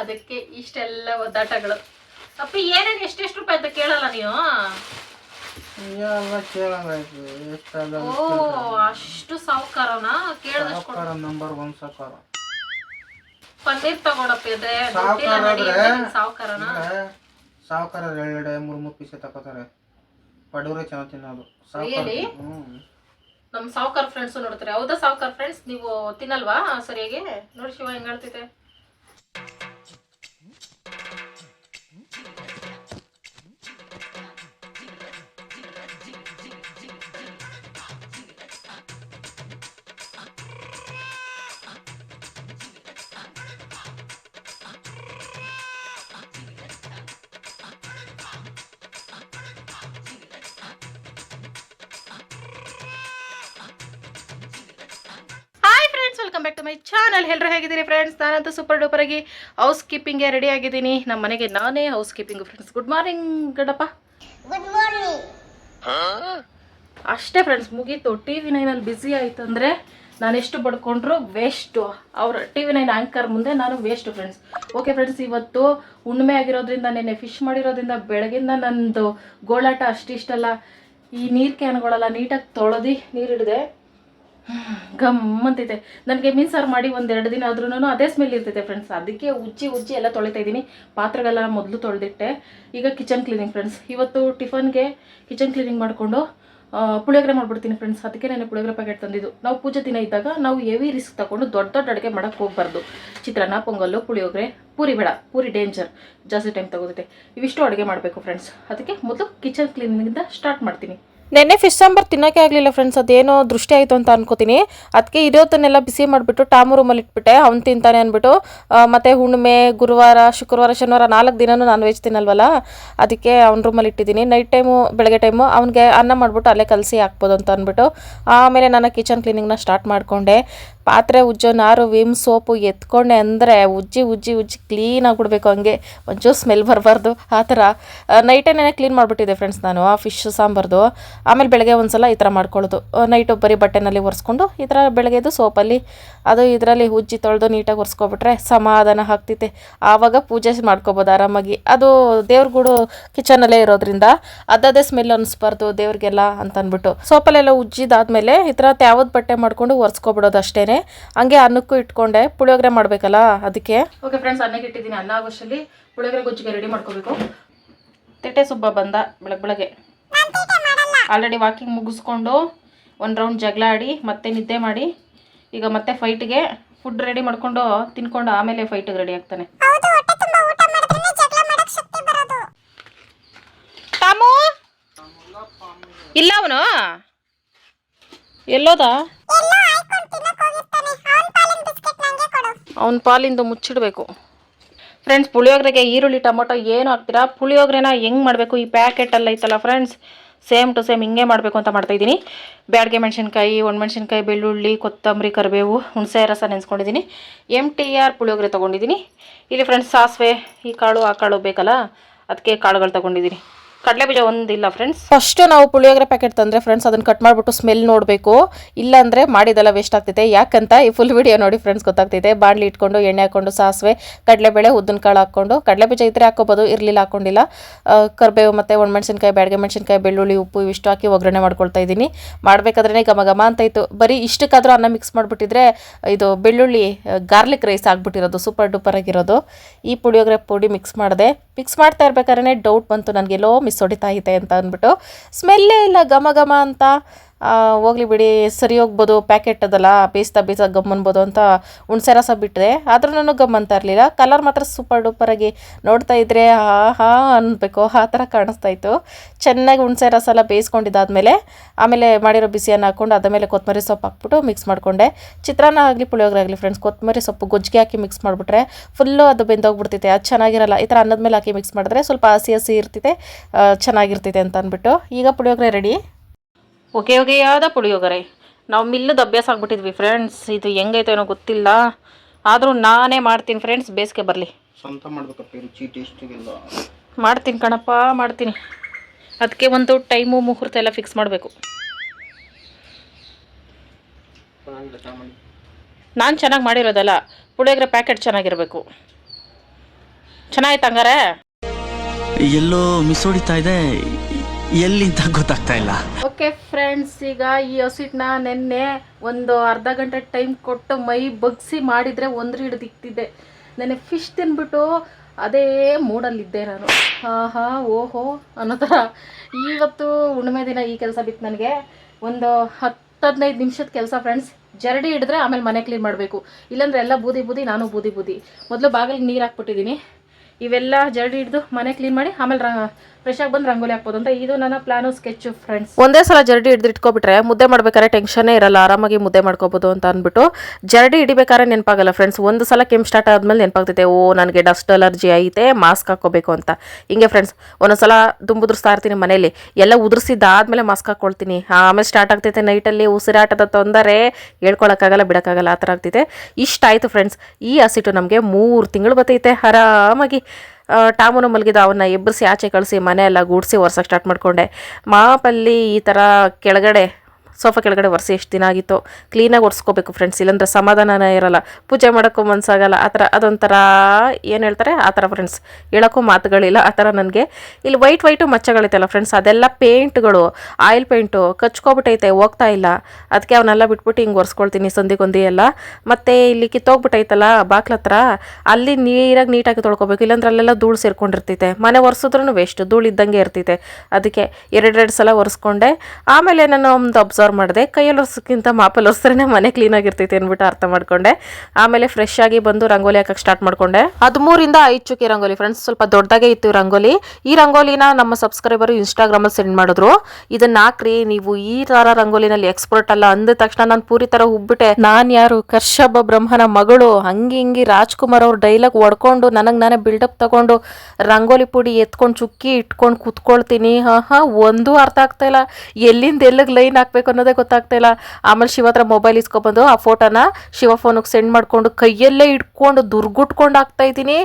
ಅದಕ್ಕೆ ಇಷ್ಟೆಲ್ಲ ಒದ್ದಾಟಗಳು. ಅಪ್ಪ ಏನೇನು ಎಷ್ಟೆಷ್ಟು ರೂಪಾಯಿ ಅಂತ ಕೇಳಲ್ಲ ನೀವು ಓ ಅಷ್ಟು ಸಾವುಕಾರನ? ಕೇಳಿದಷ್ಟು ನಂಬರ್ ಒನ್ ಸಾವುಕಾರ. ಪನ್ನೀರ್ ತಗೊಳಪ್ಪ ಇದ್ರೆ ಸಾವ್ಕಾರ ಆದ್ರೆ- ಸಾವುಕಾರನ? ಸಾವುಕಾರ ಎರಡೆರಡೆ ಮೂರು ಮೂರು ಪೀಸೆ ತಗೋತಾರೆ ಬಡವರೇ ಚೆನ್ನಾಗಿ ತಿನ್ನೋದು. ಸಾವುಕಾರ Really? ನಮ್ಮ ಸಾವುಕಾರ ಫ್ರೆಂಡ್ಸ್ ನೋಡ್ತಾರೆ? ಹೌದಾ ಸಾವುಕಾರ ಫ್ರೆಂಡ್ಸ್ ನೀವು ತಿನ್ನಲ್ವಾ? ಸರಿಯಾಗಿ? ನೋಡಿ ಶಿವ ಹೆಂಗ್ ಹೇಳ್ತಿದೆ ಚಾನಲ್ ಎಲ್ಲರೂ ಹೇಗಿದ್ದೀರಿ ಫ್ರೆಂಡ್ಸ್ ನಾನಂತೂ ಸೂಪರ್ ಡೂಪರ್ ಆಗಿ ಹೌಸ್ ಕೀಪಿಂಗ್ಗೆ ರೆಡಿ ಆಗಿದ್ದೀನಿ. ನಮ್ಮ ಮನೆಗೆ ನಾನೇ house keeping friends good morning ಗಡಪ್ಪ ಅಷ್ಟೇ ಫ್ರೆಂಡ್ಸ್ ಮುಗೀತು. ಟಿ ವಿ ನೈನಲ್ಲಿ ಬ್ಯುಸಿ ಆಯ್ತು ಅಂದರೆ ನಾನೆಷ್ಟು ಬಡ್ಕೊಂಡ್ರು ವೇಸ್ಟು ಅವ್ರ ಟಿ ವಿ ನೈನ್ ಆ್ಯಂಕರ್ ಮುಂದೆ ನಾನು ವೇಸ್ಟು ಫ್ರೆಂಡ್ಸ್ ಓಕೆ ಫ್ರೆಂಡ್ಸ್ ಇವತ್ತು ಹುಣ್ಣಿಮೆ ಆಗಿರೋದ್ರಿಂದ ನೆನ್ನೆ ಫಿಶ್ ಮಾಡಿರೋದ್ರಿಂದ ಬೆಳಗಿಂದ ನಂದು ಗೋಳಾಟ ಅಷ್ಟಿಷ್ಟಲ್ಲ ಈ ನೀರು ಕ್ಯಾನ್ಗಳೆಲ್ಲ ನೀಟಾಗಿ ತೊಳೆದು ನೀರಿಡಿದೆ ಗಮ್ಮಂತಿದೆ ನನಗೆ ಮೀನ್ಸಾರು ಮಾಡಿ ಒಂದೆರಡು ದಿನ ಆದ್ರೂ ಅದೇ ಸ್ಮೆಲ್ ಇರ್ತೈತೆ ಫ್ರೆಂಡ್ಸ್ ಅದಕ್ಕೆ ಉಜ್ಜಿ ಉಜ್ಜಿ ಎಲ್ಲ ತೊಳಿತಾ ಇದ್ದೀನಿ ಪಾತ್ರೆಗಳೆಲ್ಲ ಮೊದಲು ತೊಳೆದಿಟ್ಟೆ. ಈಗ ಕಿಚನ್ ಕ್ಲೀನಿಂಗ್ ಫ್ರೆಂಡ್ಸ್ ಇವತ್ತು ಟಿಫನ್ಗೆ ಕಿಚನ್ ಕ್ಲೀನಿಂಗ್ ಮಾಡಿಕೊಂಡು ಪುಳಿಯೋಗರೆ ಮಾಡಿಬಿಡ್ತೀನಿ ಫ್ರೆಂಡ್ಸ್ ಅದಕ್ಕೆ ನಾನು ಪುಳಿಯೋಗ್ರೆ ಪ್ಯಾಕೆಟ್ ತಂದಿದ್ದು. ನಾವು ಪೂಜೆ ದಿನ ಇದ್ದಾಗ ನಾವು ಹೆವಿ ರಿಸ್ಕ್ ತಗೊಂಡು ದೊಡ್ಡ ದೊಡ್ಡ ಅಡುಗೆ ಮಾಡೋಕ್ಕೆ ಹೋಗ್ಬಾರ್ದು. ಚಿತ್ರಾನ್ನ, ಪೊಂಗಲ್ಲು, ಪುಳಿಯೋಗರೆ, ಪೂರಿ ಬೇಡ. ಪೂರಿ ಡೇಂಜರ್ ಜಾಸ್ತಿ ಟೈಮ್ ತಗೋತೈತೆ. ಇವಿಷ್ಟು ಅಡುಗೆ ಮಾಡಬೇಕು ಫ್ರೆಂಡ್ಸ್ ಅದಕ್ಕೆ ಮೊದಲು ಕಿಚನ್ ಕ್ಲೀನಿಂಗಿಂದ ಸ್ಟಾರ್ಟ್ ಮಾಡ್ತೀನಿ. ನೆನ್ನೆ ಫಿಶ್ ಸಾಂಬಾರ್ ತಿನ್ನೋಕೆ ಆಗಲಿಲ್ಲ ಫ್ರೆಂಡ್ಸ್ ಅದೇನೋ ದೃಷ್ಟಿ ಆಯಿತು ಅಂತ ಅನ್ಕೋತೀನಿ. ಅದಕ್ಕೆ ಇರೋತನ್ನೆಲ್ಲ ಬಿಸಿ ಮಾಡಿಬಿಟ್ಟು ಟಾಮು ರೂಮಲ್ಲಿ ಇಟ್ಬಿಟ್ಟೆ. ಅವ್ನು ತಿಂತಾನೆ ಅಂದ್ಬಿಟ್ಟು ಮತ್ತು ಹುಣ್ಣಿಮೆ, ಗುರುವಾರ, ಶುಕ್ರವಾರ, ಶನಿವಾರ ನಾಲ್ಕು ದಿನನೂ ನಾನ್ ವೆಜ್ ತಿನ್ನಲ್ವಲ್ಲ? ಅದಕ್ಕೆ ಅವ್ನ ರೂಮಲ್ಲಿ ಇಟ್ಟಿದ್ದೀನಿ. ನೈಟ್ ಟೈಮು ಬೆಳಗ್ಗೆ ಟೈಮು ಅವ್ನಿಗೆ ಅನ್ನ ಮಾಡಿಬಿಟ್ಟು ಅಲ್ಲೇ ಕಲಸಿ ಹಾಕ್ಬೋದು ಅಂತ ಅಂದ್ಬಿಟ್ಟು ಆಮೇಲೆ ನಾನು ಕಿಚನ್ ಕ್ಲೀನಿಂಗ್ನ ಸ್ಟಾರ್ಟ್ ಮಾಡಿಕೊಂಡೆ. ಪಾತ್ರೆ ಉಜ್ಜೋ ನಾರು, ವಿಮ್ ಸೋಪು ಎತ್ಕೊಂಡೆ ಅಂದರೆ ಉಜ್ಜಿ ಉಜ್ಜಿ ಉಜ್ಜಿ ಕ್ಲೀನಾಗಿ ಬಿಡಬೇಕು ಹಂಗೆ. ಒಂಚೂರು ಸ್ಮೆಲ್ ಬರಬಾರ್ದು. ಆ ಥರ. ನೈಟೇನೇ ಕ್ಲೀನ್ ಮಾಡಿಬಿಟ್ಟಿದ್ದೆ ಫ್ರೆಂಡ್ಸ್ ನಾನು, ಆ ಫಿಶ್ ಸಾಂಬಾರ್ದು. ಆಮೇಲೆ ಬೆಳಗ್ಗೆ ಒಂದ್ಸಲ ಈ ಥರ ಮಾಡ್ಕೊಳ್ಳೋದು. ನೈಟು ಬರೀ ಬಟ್ಟೆನಲ್ಲಿ ಒರೆಸ್ಕೊಂಡು ಈ ಥರ ಬೆಳಗ್ಗೆದು ಸೋಪಲ್ಲಿ, ಅದು ಇದರಲ್ಲಿ ಉಜ್ಜಿ ತೊಳೆದು ನೀಟಾಗಿ ಒರೆಸ್ಕೊಬಿಟ್ರೆ ಸಮಾಧಾನ ಆಗ್ತೈತೆ ಆವಾಗ ಪೂಜೆ ಮಾಡ್ಕೋಬೋದು ಆರಾಮಾಗಿ. ಅದು ದೇವ್ರ ಗೂಡು ಕಿಚನಲ್ಲೇ ಇರೋದ್ರಿಂದ ಅದದೇ ಸ್ಮೆಲ್ ಅನಿಸ್ಬಾರ್ದು ದೇವ್ರಿಗೆಲ್ಲ ಅಂತ ಅಂದ್ಬಿಟ್ಟು ಸೋಪಲ್ಲೆಲ್ಲ ಉಜ್ಜಿದಾದ್ಮೇಲೆ ಈ ಥರ ತ್ಯಾವದ ಬಟ್ಟೆ ಮಾಡಿಕೊಂಡು ಒರೆಸ್ಕೊಬಿಡೋದು ಹಂಗೆ ಅನ್ನಕ್ಕೂ ಇಟ್ಕೊಂಡೆ. ಪುಳಿಯೋಗರೆ ಮಾಡಬೇಕಲ್ಲ ಅದಕ್ಕೆ. ಓಕೆ ಫ್ರೆಂಡ್ಸ್ ಅನ್ನಕ್ಕೆ ಇಟ್ಟಿದ್ದೀನಿ ಅನ್ನ ಆಗೋಷ್ಟಲ್ಲಿ ಪುಳಿಯೋಗರೆ ಗೊಜ್ಜಿಗೆ ರೆಡಿ ಮಾಡ್ಕೋಬೇಕು. ತಿಟ್ಟೆ ಸುಬ್ಬ ಬಂದ ಬೆಳಗ್ಗೆ ಬೆಳಗ್ಗೆ. ಆಲ್ರೆಡಿ ವಾಕಿಂಗ್ ಮುಗಿಸ್ಕೊಂಡು ಒಂದು ರೌಂಡ್ ಜಗಳ ಆಡಿ ಮತ್ತೆ ನಿದ್ದೆ ಮಾಡಿ ಈಗ ಮತ್ತೆ ಫೈಟ್ಗೆ ಫುಡ್ ರೆಡಿ ಮಾಡ್ಕೊಂಡು ತಿನ್ಕೊಂಡು ಆಮೇಲೆ ಫೈಟಿಗೆ ರೆಡಿ ಆಗ್ತಾನೆ. ತಾಮು? ಇಲ್ಲ ಅವನು? ಎಲ್ಲೋದ? ಅವನ ಪಾಲಿಂದ ಮುಚ್ಚಿಡಬೇಕು. ಫ್ರೆಂಡ್ಸ್ ಪುಳಿಯೋಗರೆಗೆ ಈರುಳ್ಳಿ, ಟೊಮೊಟೊ ಏನು ಹಾಕ್ತೀರಾ? ಪುಳಿಯೋಗರೆನ ಹೆಂಗೆ ಮಾಡಬೇಕು? ಈ ಪ್ಯಾಕೆಟಲ್ಲಿ ಐತಲ್ಲ ಫ್ರೆಂಡ್ಸ್ ಸೇಮ್ ಟು ಸೇಮ್ ಹಿಂಗೆ ಮಾಡಬೇಕು ಅಂತ ಮಾಡ್ತಾಯಿದ್ದೀನಿ ಬ್ಯಾಡ್ಗೆ ಮೆಣಸಿನ್ಕಾಯಿ, ಒಣಮೆಣ್ಸಿನ್ಕಾಯಿ, ಬೆಳ್ಳುಳ್ಳಿ, ಕೊತ್ತಂಬರಿ, ಕರಿಬೇವು, ಹುಣಸೆ, ರಸ ನೆನೆಸ್ಕೊಂಡಿದ್ದೀನಿ. ಎಂ ಟಿ ಆರ್ ಪುಳಿಯೋಗರೆ ತೊಗೊಂಡಿದ್ದೀನಿ. ಇಲ್ಲಿ ಫ್ರೆಂಡ್ಸ್ ಸಾಸಿವೆ, ಈ ಕಾಳು, ಆ ಕಾಳು ಬೇಕಲ್ಲ, ಅದಕ್ಕೆ ಕಾಳುಗಳು ತೊಗೊಂಡಿದ್ದೀನಿ. ಕಡಲೆಬೀಜ ಒಂದಿಲ್ಲ ಫ್ರೆಂಡ್ಸ್ ಫಸ್ಟ್ ನಾವು ಪುಳಿಯೋಗರೆ ಪ್ಯಾಕೆಟ್ ತಂದ್ರೆ ಫ್ರೆಂಡ್ಸ್ ಅದನ್ನ ಕಟ್ ಮಾಡಿಬಿಟ್ಟು ಸ್ಮೆಲ್ ನೋಡಬೇಕು. ಇಲ್ಲಾಂದರೆ ಮಾಡಿದೆಲ್ಲ ವೇಸ್ಟ್ ಆಗ್ತೈತೆ ಯಾಕಂತ ಈ ಫುಲ್ ವಿಡಿಯೋ ನೋಡಿ ಫ್ರೆಂಡ್ಸ್ ಗೊತ್ತಾಗ್ತೈತೆ ಬಾಣಲಿ ಇಟ್ಕೊಂಡು, ಎಣ್ಣೆ ಹಾಕೊಂಡು, ಸಾಸಿವೆ, ಕಡಲೆಬೇಳೆ, ಉದ್ದಿನ ಕಾಳು ಕಡಲೆ ಬೀಜ ಇದ್ರೆ ಹಾಕೋಬೋದು, ಇರಲಿಲ್ಲ ಹಾಕೊಂಡಿಲ್ಲ. ಕರ್ಬೇವು ಕರಿಬೇವು ಮತ್ತು ಒಣಮೆಣ್ಸಿನ್ಕಾಯಿ, ಬ್ಯಾಡಗೆ ಮೆಣಸಿನ್ಕಾಯಿ, ಬೆಳ್ಳುಳ್ಳಿ, ಉಪ್ಪು ಇವಿಷ್ಟು ಹಾಕಿ ಒಗ್ಗರಣೆ ಮಾಡ್ಕೊಳ್ತಾ ಇದ್ದೀನಿ. ಮಾಡಬೇಕಾದ್ರೆ ಘಮ ಘಮ ಅಂತ ಇತ್ತು. ಬರೀ ಇಷ್ಟಕ್ಕಾದ್ರೂ ಅನ್ನ ಮಿಕ್ಸ್ ಮಾಡಿಬಿಟ್ಟಿದ್ರೆ ಇದು ಬೆಳ್ಳುಳ್ಳಿ ಗಾರ್ಲಿಕ್ ರೈಸ್ ಆಗ್ಬಿಟ್ಟಿರೋದು ಸೂಪರ್ ಡೂಪರ್ ಆಗಿರೋದು. ಈ ಪುಳಿಯೋಗರೆ ಪುಡಿ ಮಿಕ್ಸ್ ಮಾಡಿದೆ. ಮಿಕ್ಸ್ ಮಾಡ್ತಾ ಇರ್ಬೇಕಾದ್ರೆ ಡೌಟ್ ಬಂತು. ನನಗೆಲ್ಲೋ ಮಿಸ್ ಹೊಡಿತಾ ಐತೆ ಅಂತ ಅಂದ್ಬಿಟ್ಟು ಸ್ಮೆಲ್ಲೇ ಇಲ್ಲ ಘಮ ಘಮ ಅಂತ. ಹೋಗ್ಲಿ ಬಿಡಿ, ಸರಿ ಹೋಗ್ಬೋದು ಪ್ಯಾಕೆಟ್ ಅದಲ್ಲ, ಬೇಯಿಸ್ತಾ ಬೇಯಿಸ್ತಾ ಗಮ್ ಅನ್ಬೋದು ಅಂತ ಹುಣಸೆ ರಸ ಬಿಟ್ಟರೆ ಆದ್ರೂ ನಾನು ಗಮ್ ಅಂತ ಇರಲಿಲ್ಲ. ಕಲರ್ ಮಾತ್ರ ಸೂಪರ್ ಡೂಪರಾಗಿ ನೋಡ್ತಾ ಇದ್ರೆ ಹಾ ಹಾ ಅನ್ಬೇಕು. ಆ ಥರ ಕಾಣಿಸ್ತಾ ಇತ್ತು. ಚೆನ್ನಾಗಿ ಹುಣಸೆ ರಸ ಎಲ್ಲ ಬೇಯಿಸ್ಕೊಂಡಿದ್ದಾದ್ಮೇಲೆ, ಆಮೇಲೆ ಮಾಡಿರೋ ಬಿಸಿಯನ್ನು ಹಾಕ್ಕೊಂಡು ಅದ ಮೇಲೆ ಕೊತ್ತಂಬರಿ ಸೊಪ್ಪು ಹಾಕ್ಬಿಟ್ಟು ಮಿಕ್ಸ್ ಮಾಡಿಕೊಂಡೆ. ಚಿತ್ರಾನ್ನ ಆಗಲಿ, ಪುಳಿಯೋಗರೆ ಆಗಲಿ ಫ್ರೆಂಡ್ಸ್ ಕೊತ್ತಂಬರಿ ಸೊಪ್ಪು ಗೊಜ್ಜಿಗೆ ಹಾಕಿ ಮಿಕ್ಸ್ ಮಾಡಿಬಿಟ್ರೆ ಫುಲ್ಲು ಅದು ಬೆಂದೋಗ್ಬಿಡ್ತೈತೆ. ಅದು ಚೆನ್ನಾಗಿರಲ್ಲ. ಈ ಥರ ಅನ್ನದ ಮೇಲೆ ಹಾಕಿ ಮಿಕ್ಸ್ ಮಾಡಿದ್ರೆ ಸ್ವಲ್ಪ ಹಸಿ ಹಸಿ ಇರ್ತೈತೆ ಚೆನ್ನಾಗಿರ್ತೈತೆ ಅಂತ ಅಂದ್ಬಿಟ್ಟು ಈಗ ಪುಳಿಯೋಗರೆ ರೆಡಿ ಓಕೆ ಓಕೆ ಯಾವ್ದ ಪುಳಿಯೋಗರೆ? ನಾವು ಮಿಲ್ಲದ ಅಭ್ಯಾಸ ಆಗ್ಬಿಟ್ಟಿದ್ವಿ ಫ್ರೆಂಡ್ಸ್ ಇದು ಹೆಂಗೈತೋ ಏನೋ ಗೊತ್ತಿಲ್ಲ. ಆದರೂ ನಾನೇ ಮಾಡ್ತೀನಿ ಫ್ರೆಂಡ್ಸ್ ಬೇಸಿಗೆ ಬರಲಿ. ಸ್ವಂತ ಮಾಡ್ಬೇಕಪ್ಪ ರುಚಿ ಟೇಸ್ಟಿಗೆಲ್ಲ ಮಾಡ್ತೀನಿ ಕಣಪ್ಪ ಮಾಡ್ತೀನಿ. ಅದಕ್ಕೆ ಒಂದು ಟೈಮು ಮುಹೂರ್ತ ಎಲ್ಲ ಫಿಕ್ಸ್ ಮಾಡಬೇಕು. ನಾನು ಚೆನ್ನಾಗಿ ಮಾಡಿರೋದಲ್ಲ ಪುಳಿಯೋಗರೆ ಪ್ಯಾಕೆಟ್ ಚೆನ್ನಾಗಿರಬೇಕು. ಚೆನ್ನಾಗಿತ್ತು ಹಂಗಾರೆ? ಎಲ್ಲೋ ಮಿಸ್ ಹೊಡಿತಾ ಇದೆ. ಎಲ್ಲಿ ಅಂತ ಗೊತ್ತಾಗ್ತಾ ಇಲ್ಲ. ಓಕೆ ಫ್ರೆಂಡ್ಸ್ ಈಗ ಈ ಹಸಿಟ್ಟನ್ನ ನೆನ್ನೆ ಒಂದು ಅರ್ಧ ಗಂಟೆ ಟೈಮ್ ಕೊಟ್ಟು ಮೈ ಬಗ್ಸಿ ಮಾಡಿದರೆ ಒಂದು ಹಿಡಿದಿಕ್ತಿದ್ದೆ ನೆನ್ನೆ ಫಿಶ್ ತಿನ್ಬಿಟ್ಟು ಅದೇ ಮೂಡಲ್ಲಿದ್ದೆ ನಾನು. ಆಹಾ, ಓಹೋ, ಅನ್ನೋ ಥರ. ಇವತ್ತು ಹುಣ್ಣಿಮೆ ದಿನ ಈ ಕೆಲಸ ಬಿತ್ತು ನನಗೆ. ಒಂದು ಹತ್ತು ಹದಿನೈದು ನಿಮಿಷದ ಕೆಲಸ ಫ್ರೆಂಡ್ಸ್ ಜರಡಿ ಹಿಡಿದ್ರೆ ಆಮೇಲೆ ಮನೆ ಕ್ಲೀನ್ ಮಾಡಬೇಕು. ಇಲ್ಲಾಂದ್ರೆ ಎಲ್ಲ ಬೂದಿ ಬೂದಿ, ನಾನು ಬೂದಿ ಬೂದಿ. ಮೊದಲು ಬಾಗಿಲಿಗೆ ನೀರು ಹಾಕ್ಬಿಟ್ಟಿದ್ದೀನಿ ಇವೆಲ್ಲ ಜರಡಿ ಹಿಡಿದು ಮನೆ ಕ್ಲೀನ್ ಮಾಡಿ ಆಮೇಲೆ ಫ್ರೆಶ್ ಆಗಿ ಬಂದು ರಂಗೋಲಿ ಹಾಕ್ಬೋದು ಅಂತ. ಇದು ನನ್ನ ಪ್ಲಾನು ಸ್ಕೆಚ್ ಫ್ರೆಂಡ್ಸ್ ಒಂದೇ ಸಲ ಜರಡಿ ಹಿಡಿದು ಇಟ್ಕೊಬಿಟ್ರೆ ಮುದ್ದೆ ಮಾಡ್ಬೇಕಾದ್ರೆ ಟೆನ್ಷನ್ನೇ ಇರಲ್ಲ. ಆರಾಮಾಗಿ ಮುದ್ದೆ ಮಾಡ್ಕೋಬೋದು ಅಂತ ಅಂದ್ಬಿಟ್ಟು ಜರಡಿ ಹಿಡಿಬೇಕಾದ್ರೆ ನೆನಪಾಗಲ್ಲ ಫ್ರೆಂಡ್ಸ್ ಒಂದು ಸಲ ಕೆಮ್ಮು ಸ್ಟಾರ್ಟ್ ಆದ್ಮೇಲೆ ನೆನಪಾಗ್ತೈತೆ, ಓ, ನನಗೆ ಡಸ್ಟ್ ಅಲರ್ಜಿ ಐತೆ ಮಾಸ್ಕ್ ಹಾಕೋಬೇಕು ಅಂತ. ಹಿಂಗೆ ಫ್ರೆಂಡ್ಸ್ ಒಂದೊಂದ್ಸಲ ದುಂಬುದ್ರಿಸ್ತಾ ಇರ್ತೀನಿ ಮನೇಲಿ ಎಲ್ಲ ಉದುರಿಸಿದ್ದಾದ್ಮೇಲೆ ಮಾಸ್ಕ್ ಹಾಕ್ಕೊಳ್ತೀನಿ. ಆಮೇಲೆ ಸ್ಟಾರ್ಟ್ ಆಗ್ತೈತೆ ನೈಟಲ್ಲಿ ಉಸಿರಾಟದ ತೊಂದರೆ. ಹೇಳ್ಕೊಳಕ್ಕಾಗಲ್ಲ, ಬಿಡೋಕ್ಕಾಗಲ್ಲ, ಆ ಥರ ಆಗ್ತೈತೆ. ಇಷ್ಟ ಆಯಿತು ಫ್ರೆಂಡ್ಸ್ ಈ ಹಸಿಟ್ಟು ನಮಗೆ ಮೂರು ತಿಂಗಳು ಬತ್ತೈತೆ. ಆರಾಮಾಗಿ. ಟಾಮುನು ಮಲಗಿದ ಅವನ್ನ ಎಬ್ಬರಿಸಿ ಆಚೆ ಕಳಿಸಿ ಮನೆ ಎಲ್ಲ ಗೂಡಿಸಿ ಒರ್ಸಕ್ಕೆ ಸ್ಟಾರ್ಟ್ ಮಾಡಿಕೊಂಡೆ. ಮಾಪಲ್ಲಿ ಈ ಥರ ಕೆಳಗಡೆ ಸೋಫಾ ಕೆಳಗಡೆ ಒರೆಸಿ ಎಷ್ಟು ದಿನ ಆಗಿತ್ತು. ಕ್ಲೀನಾಗಿ ಒರೆಸ್ಕೋಬೇಕು ಫ್ರೆಂಡ್ಸ್ ಇಲ್ಲಾಂದ್ರೆ ಸಮಾಧಾನನೇ ಇರಲ್ಲ. ಪೂಜೆ ಮಾಡೋಕ್ಕೂ ಮನಸ್ಸಾಗಲ್ಲ ಆ ಥರ, ಅದೊಂಥರ ಏನು ಹೇಳ್ತಾರೆ? ಆ ಥರ ಫ್ರೆಂಡ್ಸ್ ಹೇಳೋಕ್ಕೂ ಮಾತುಗಳಿಲ್ಲ. ಆ ಥರ ನನಗೆ. ಇಲ್ಲಿ ವೈಟ್ ವೈಟು ಮಚ್ಚಗಳಿತ್ತಲ್ಲ ಫ್ರೆಂಡ್ಸ್ ಅದೆಲ್ಲ ಪೇಂಟ್ಗಳು ಆಯಿಲ್ ಪೇಂಟು ಕಚ್ಕೊಬಿಟ್ಟೈತೆ, ಹೋಗ್ತಾ ಇಲ್ಲ. ಅದಕ್ಕೆ ಅವನ್ನೆಲ್ಲ ಬಿಟ್ಬಿಟ್ಟು ಹಿಂಗೆ ಒರೆಸ್ಕೊಳ್ತೀನಿ ಸಂದಿಗೊಂದಿ ಎಲ್ಲ. ಮತ್ತು ಇಲ್ಲಿ ಕಿತ್ತೋಗ್ಬಿಟ್ಟೈತಲ್ಲ ಬಾಕ್ಲ ಹತ್ರ. ಅಲ್ಲಿ ನೀರಾಗಿ ನೀಟಾಗಿ ತೊಳ್ಕೊಬೇಕು. ಇಲ್ಲಾಂದ್ರೆ ಅಲ್ಲೆಲ್ಲ ಧೂಳು ಸೇರ್ಕೊಂಡಿರ್ತೈತೆ ಮನೆ ಒರೆಸಿದ್ರೂ ವೇಸ್ಟ್ ಧೂಳು ಇದ್ದಂಗೆ ಇರ್ತೈತೆ ಅದಕ್ಕೆ ಎರಡೆರಡು ಸಲ ಒರೆಸ್ಕೊಂಡೆ. ಆಮೇಲೆ ನಾನು ಒಂದು ಅಬ್ಸರ್ವ್ ಮಾಡಿದೆ ಕೈಯಲ್ಲಿ ಒರೆಸೋಕ್ಕಿಂತ ಮಾಪಲ್ಲಿ ಒರ್ಸ್ರೇ ಮನೆ ಕ್ಲೀನಾಗಿರ್ತೈತೆ ಅಂದ್ಬಿಟ್ಟು ಅರ್ಥ ಮಾಡ್ಕೊಂಡೆ. ಆಮೇಲೆ ಫ್ರೆಶ್ ಆಗಿ ಬಂದು ರಂಗೋಲಿ ಹಾಕಕ್ಕೆ ಸ್ಟಾರ್ಟ್ ಮಾಡ್ಕೊಂಡೆ. ಹದಿಮೂರಿಂದ ಐದು ಚುಕ್ಕಿ ರಂಗೋಲಿ ಫ್ರೆಂಡ್ಸ್ ಸ್ವಲ್ಪ ದೊಡ್ಡದಾಗೆ ಇತ್ತು ರಂಗೋಲಿ. ಈ ರಂಗೋಲಿನ ನಮ್ಮ ಸಬ್ಸ್ಕ್ರೈಬರು ಇನ್ಸ್ಟಾಗ್ರಾಮಲ್ಲಿ ಸೆಂಡ್ ಮಾಡಿದ್ರು. ಇದನ್ನ ಹಾಕ್ರಿ, ನೀವು ಈ ತರ ರಂಗೋಲಿನಲ್ಲಿ ಎಕ್ಸ್ಪರ್ಟ್ ಅಲ್ಲ ಅಂದ ತಕ್ಷಣ ನಾನು ಪೂರಿ ತರ ಉಬ್ಬಿಟ್ಟೆ. ನಾನ್ ಯಾರು? ಕರ್ಷಭ ಬ್ರಹ್ಮನ ಮಗಳು. ಹಂಗಿ ಹಿಂಗಿ ರಾಜ್ಕುಮಾರ್ ಅವ್ರ ಡೈಲಾಗ್ ಒಡ್ಕೊಂಡು ನನಗೆ ನಾನೇ ಬಿಲ್ಡಪ್ ತಗೊಂಡು ರಂಗೋಲಿ ಪುಡಿ ಎತ್ಕೊಂಡು ಚುಕ್ಕಿ ಇಟ್ಕೊಂಡು ಕುತ್ಕೊಳ್ತೀನಿ. ಹಾ ಹಾ, ಒಂದೂ ಅರ್ಥ ಆಗ್ತಾ ಇಲ್ಲ. ಎಲ್ಲಿಂದ ಎಲ್ಲಿಗೆ ಲೈನ್ ಹಾಕ್ಬೇಕು ಅನ್ನೋದೇ ಗೊತ್ತಾಗ್ತಾ ಇಲ್ಲ. ಆಮೇಲೆ ಶಿವ ಹತ್ರ ಮೊಬೈಲ್ ಇಸ್ಕೊಬಂದು ಆ ಫೋಟೋನ ಶಿವ ಫೋನಿಗೆ ಸೆಂಡ್ ಮಾಡಿಕೊಂಡು ಕೈಯಲ್ಲೇ ಇಟ್ಕೊಂಡು ದುರ್ಗುಟ್ಕೊಂಡು ಆಗ್ತಾ ಇದ್ದೀನಿ.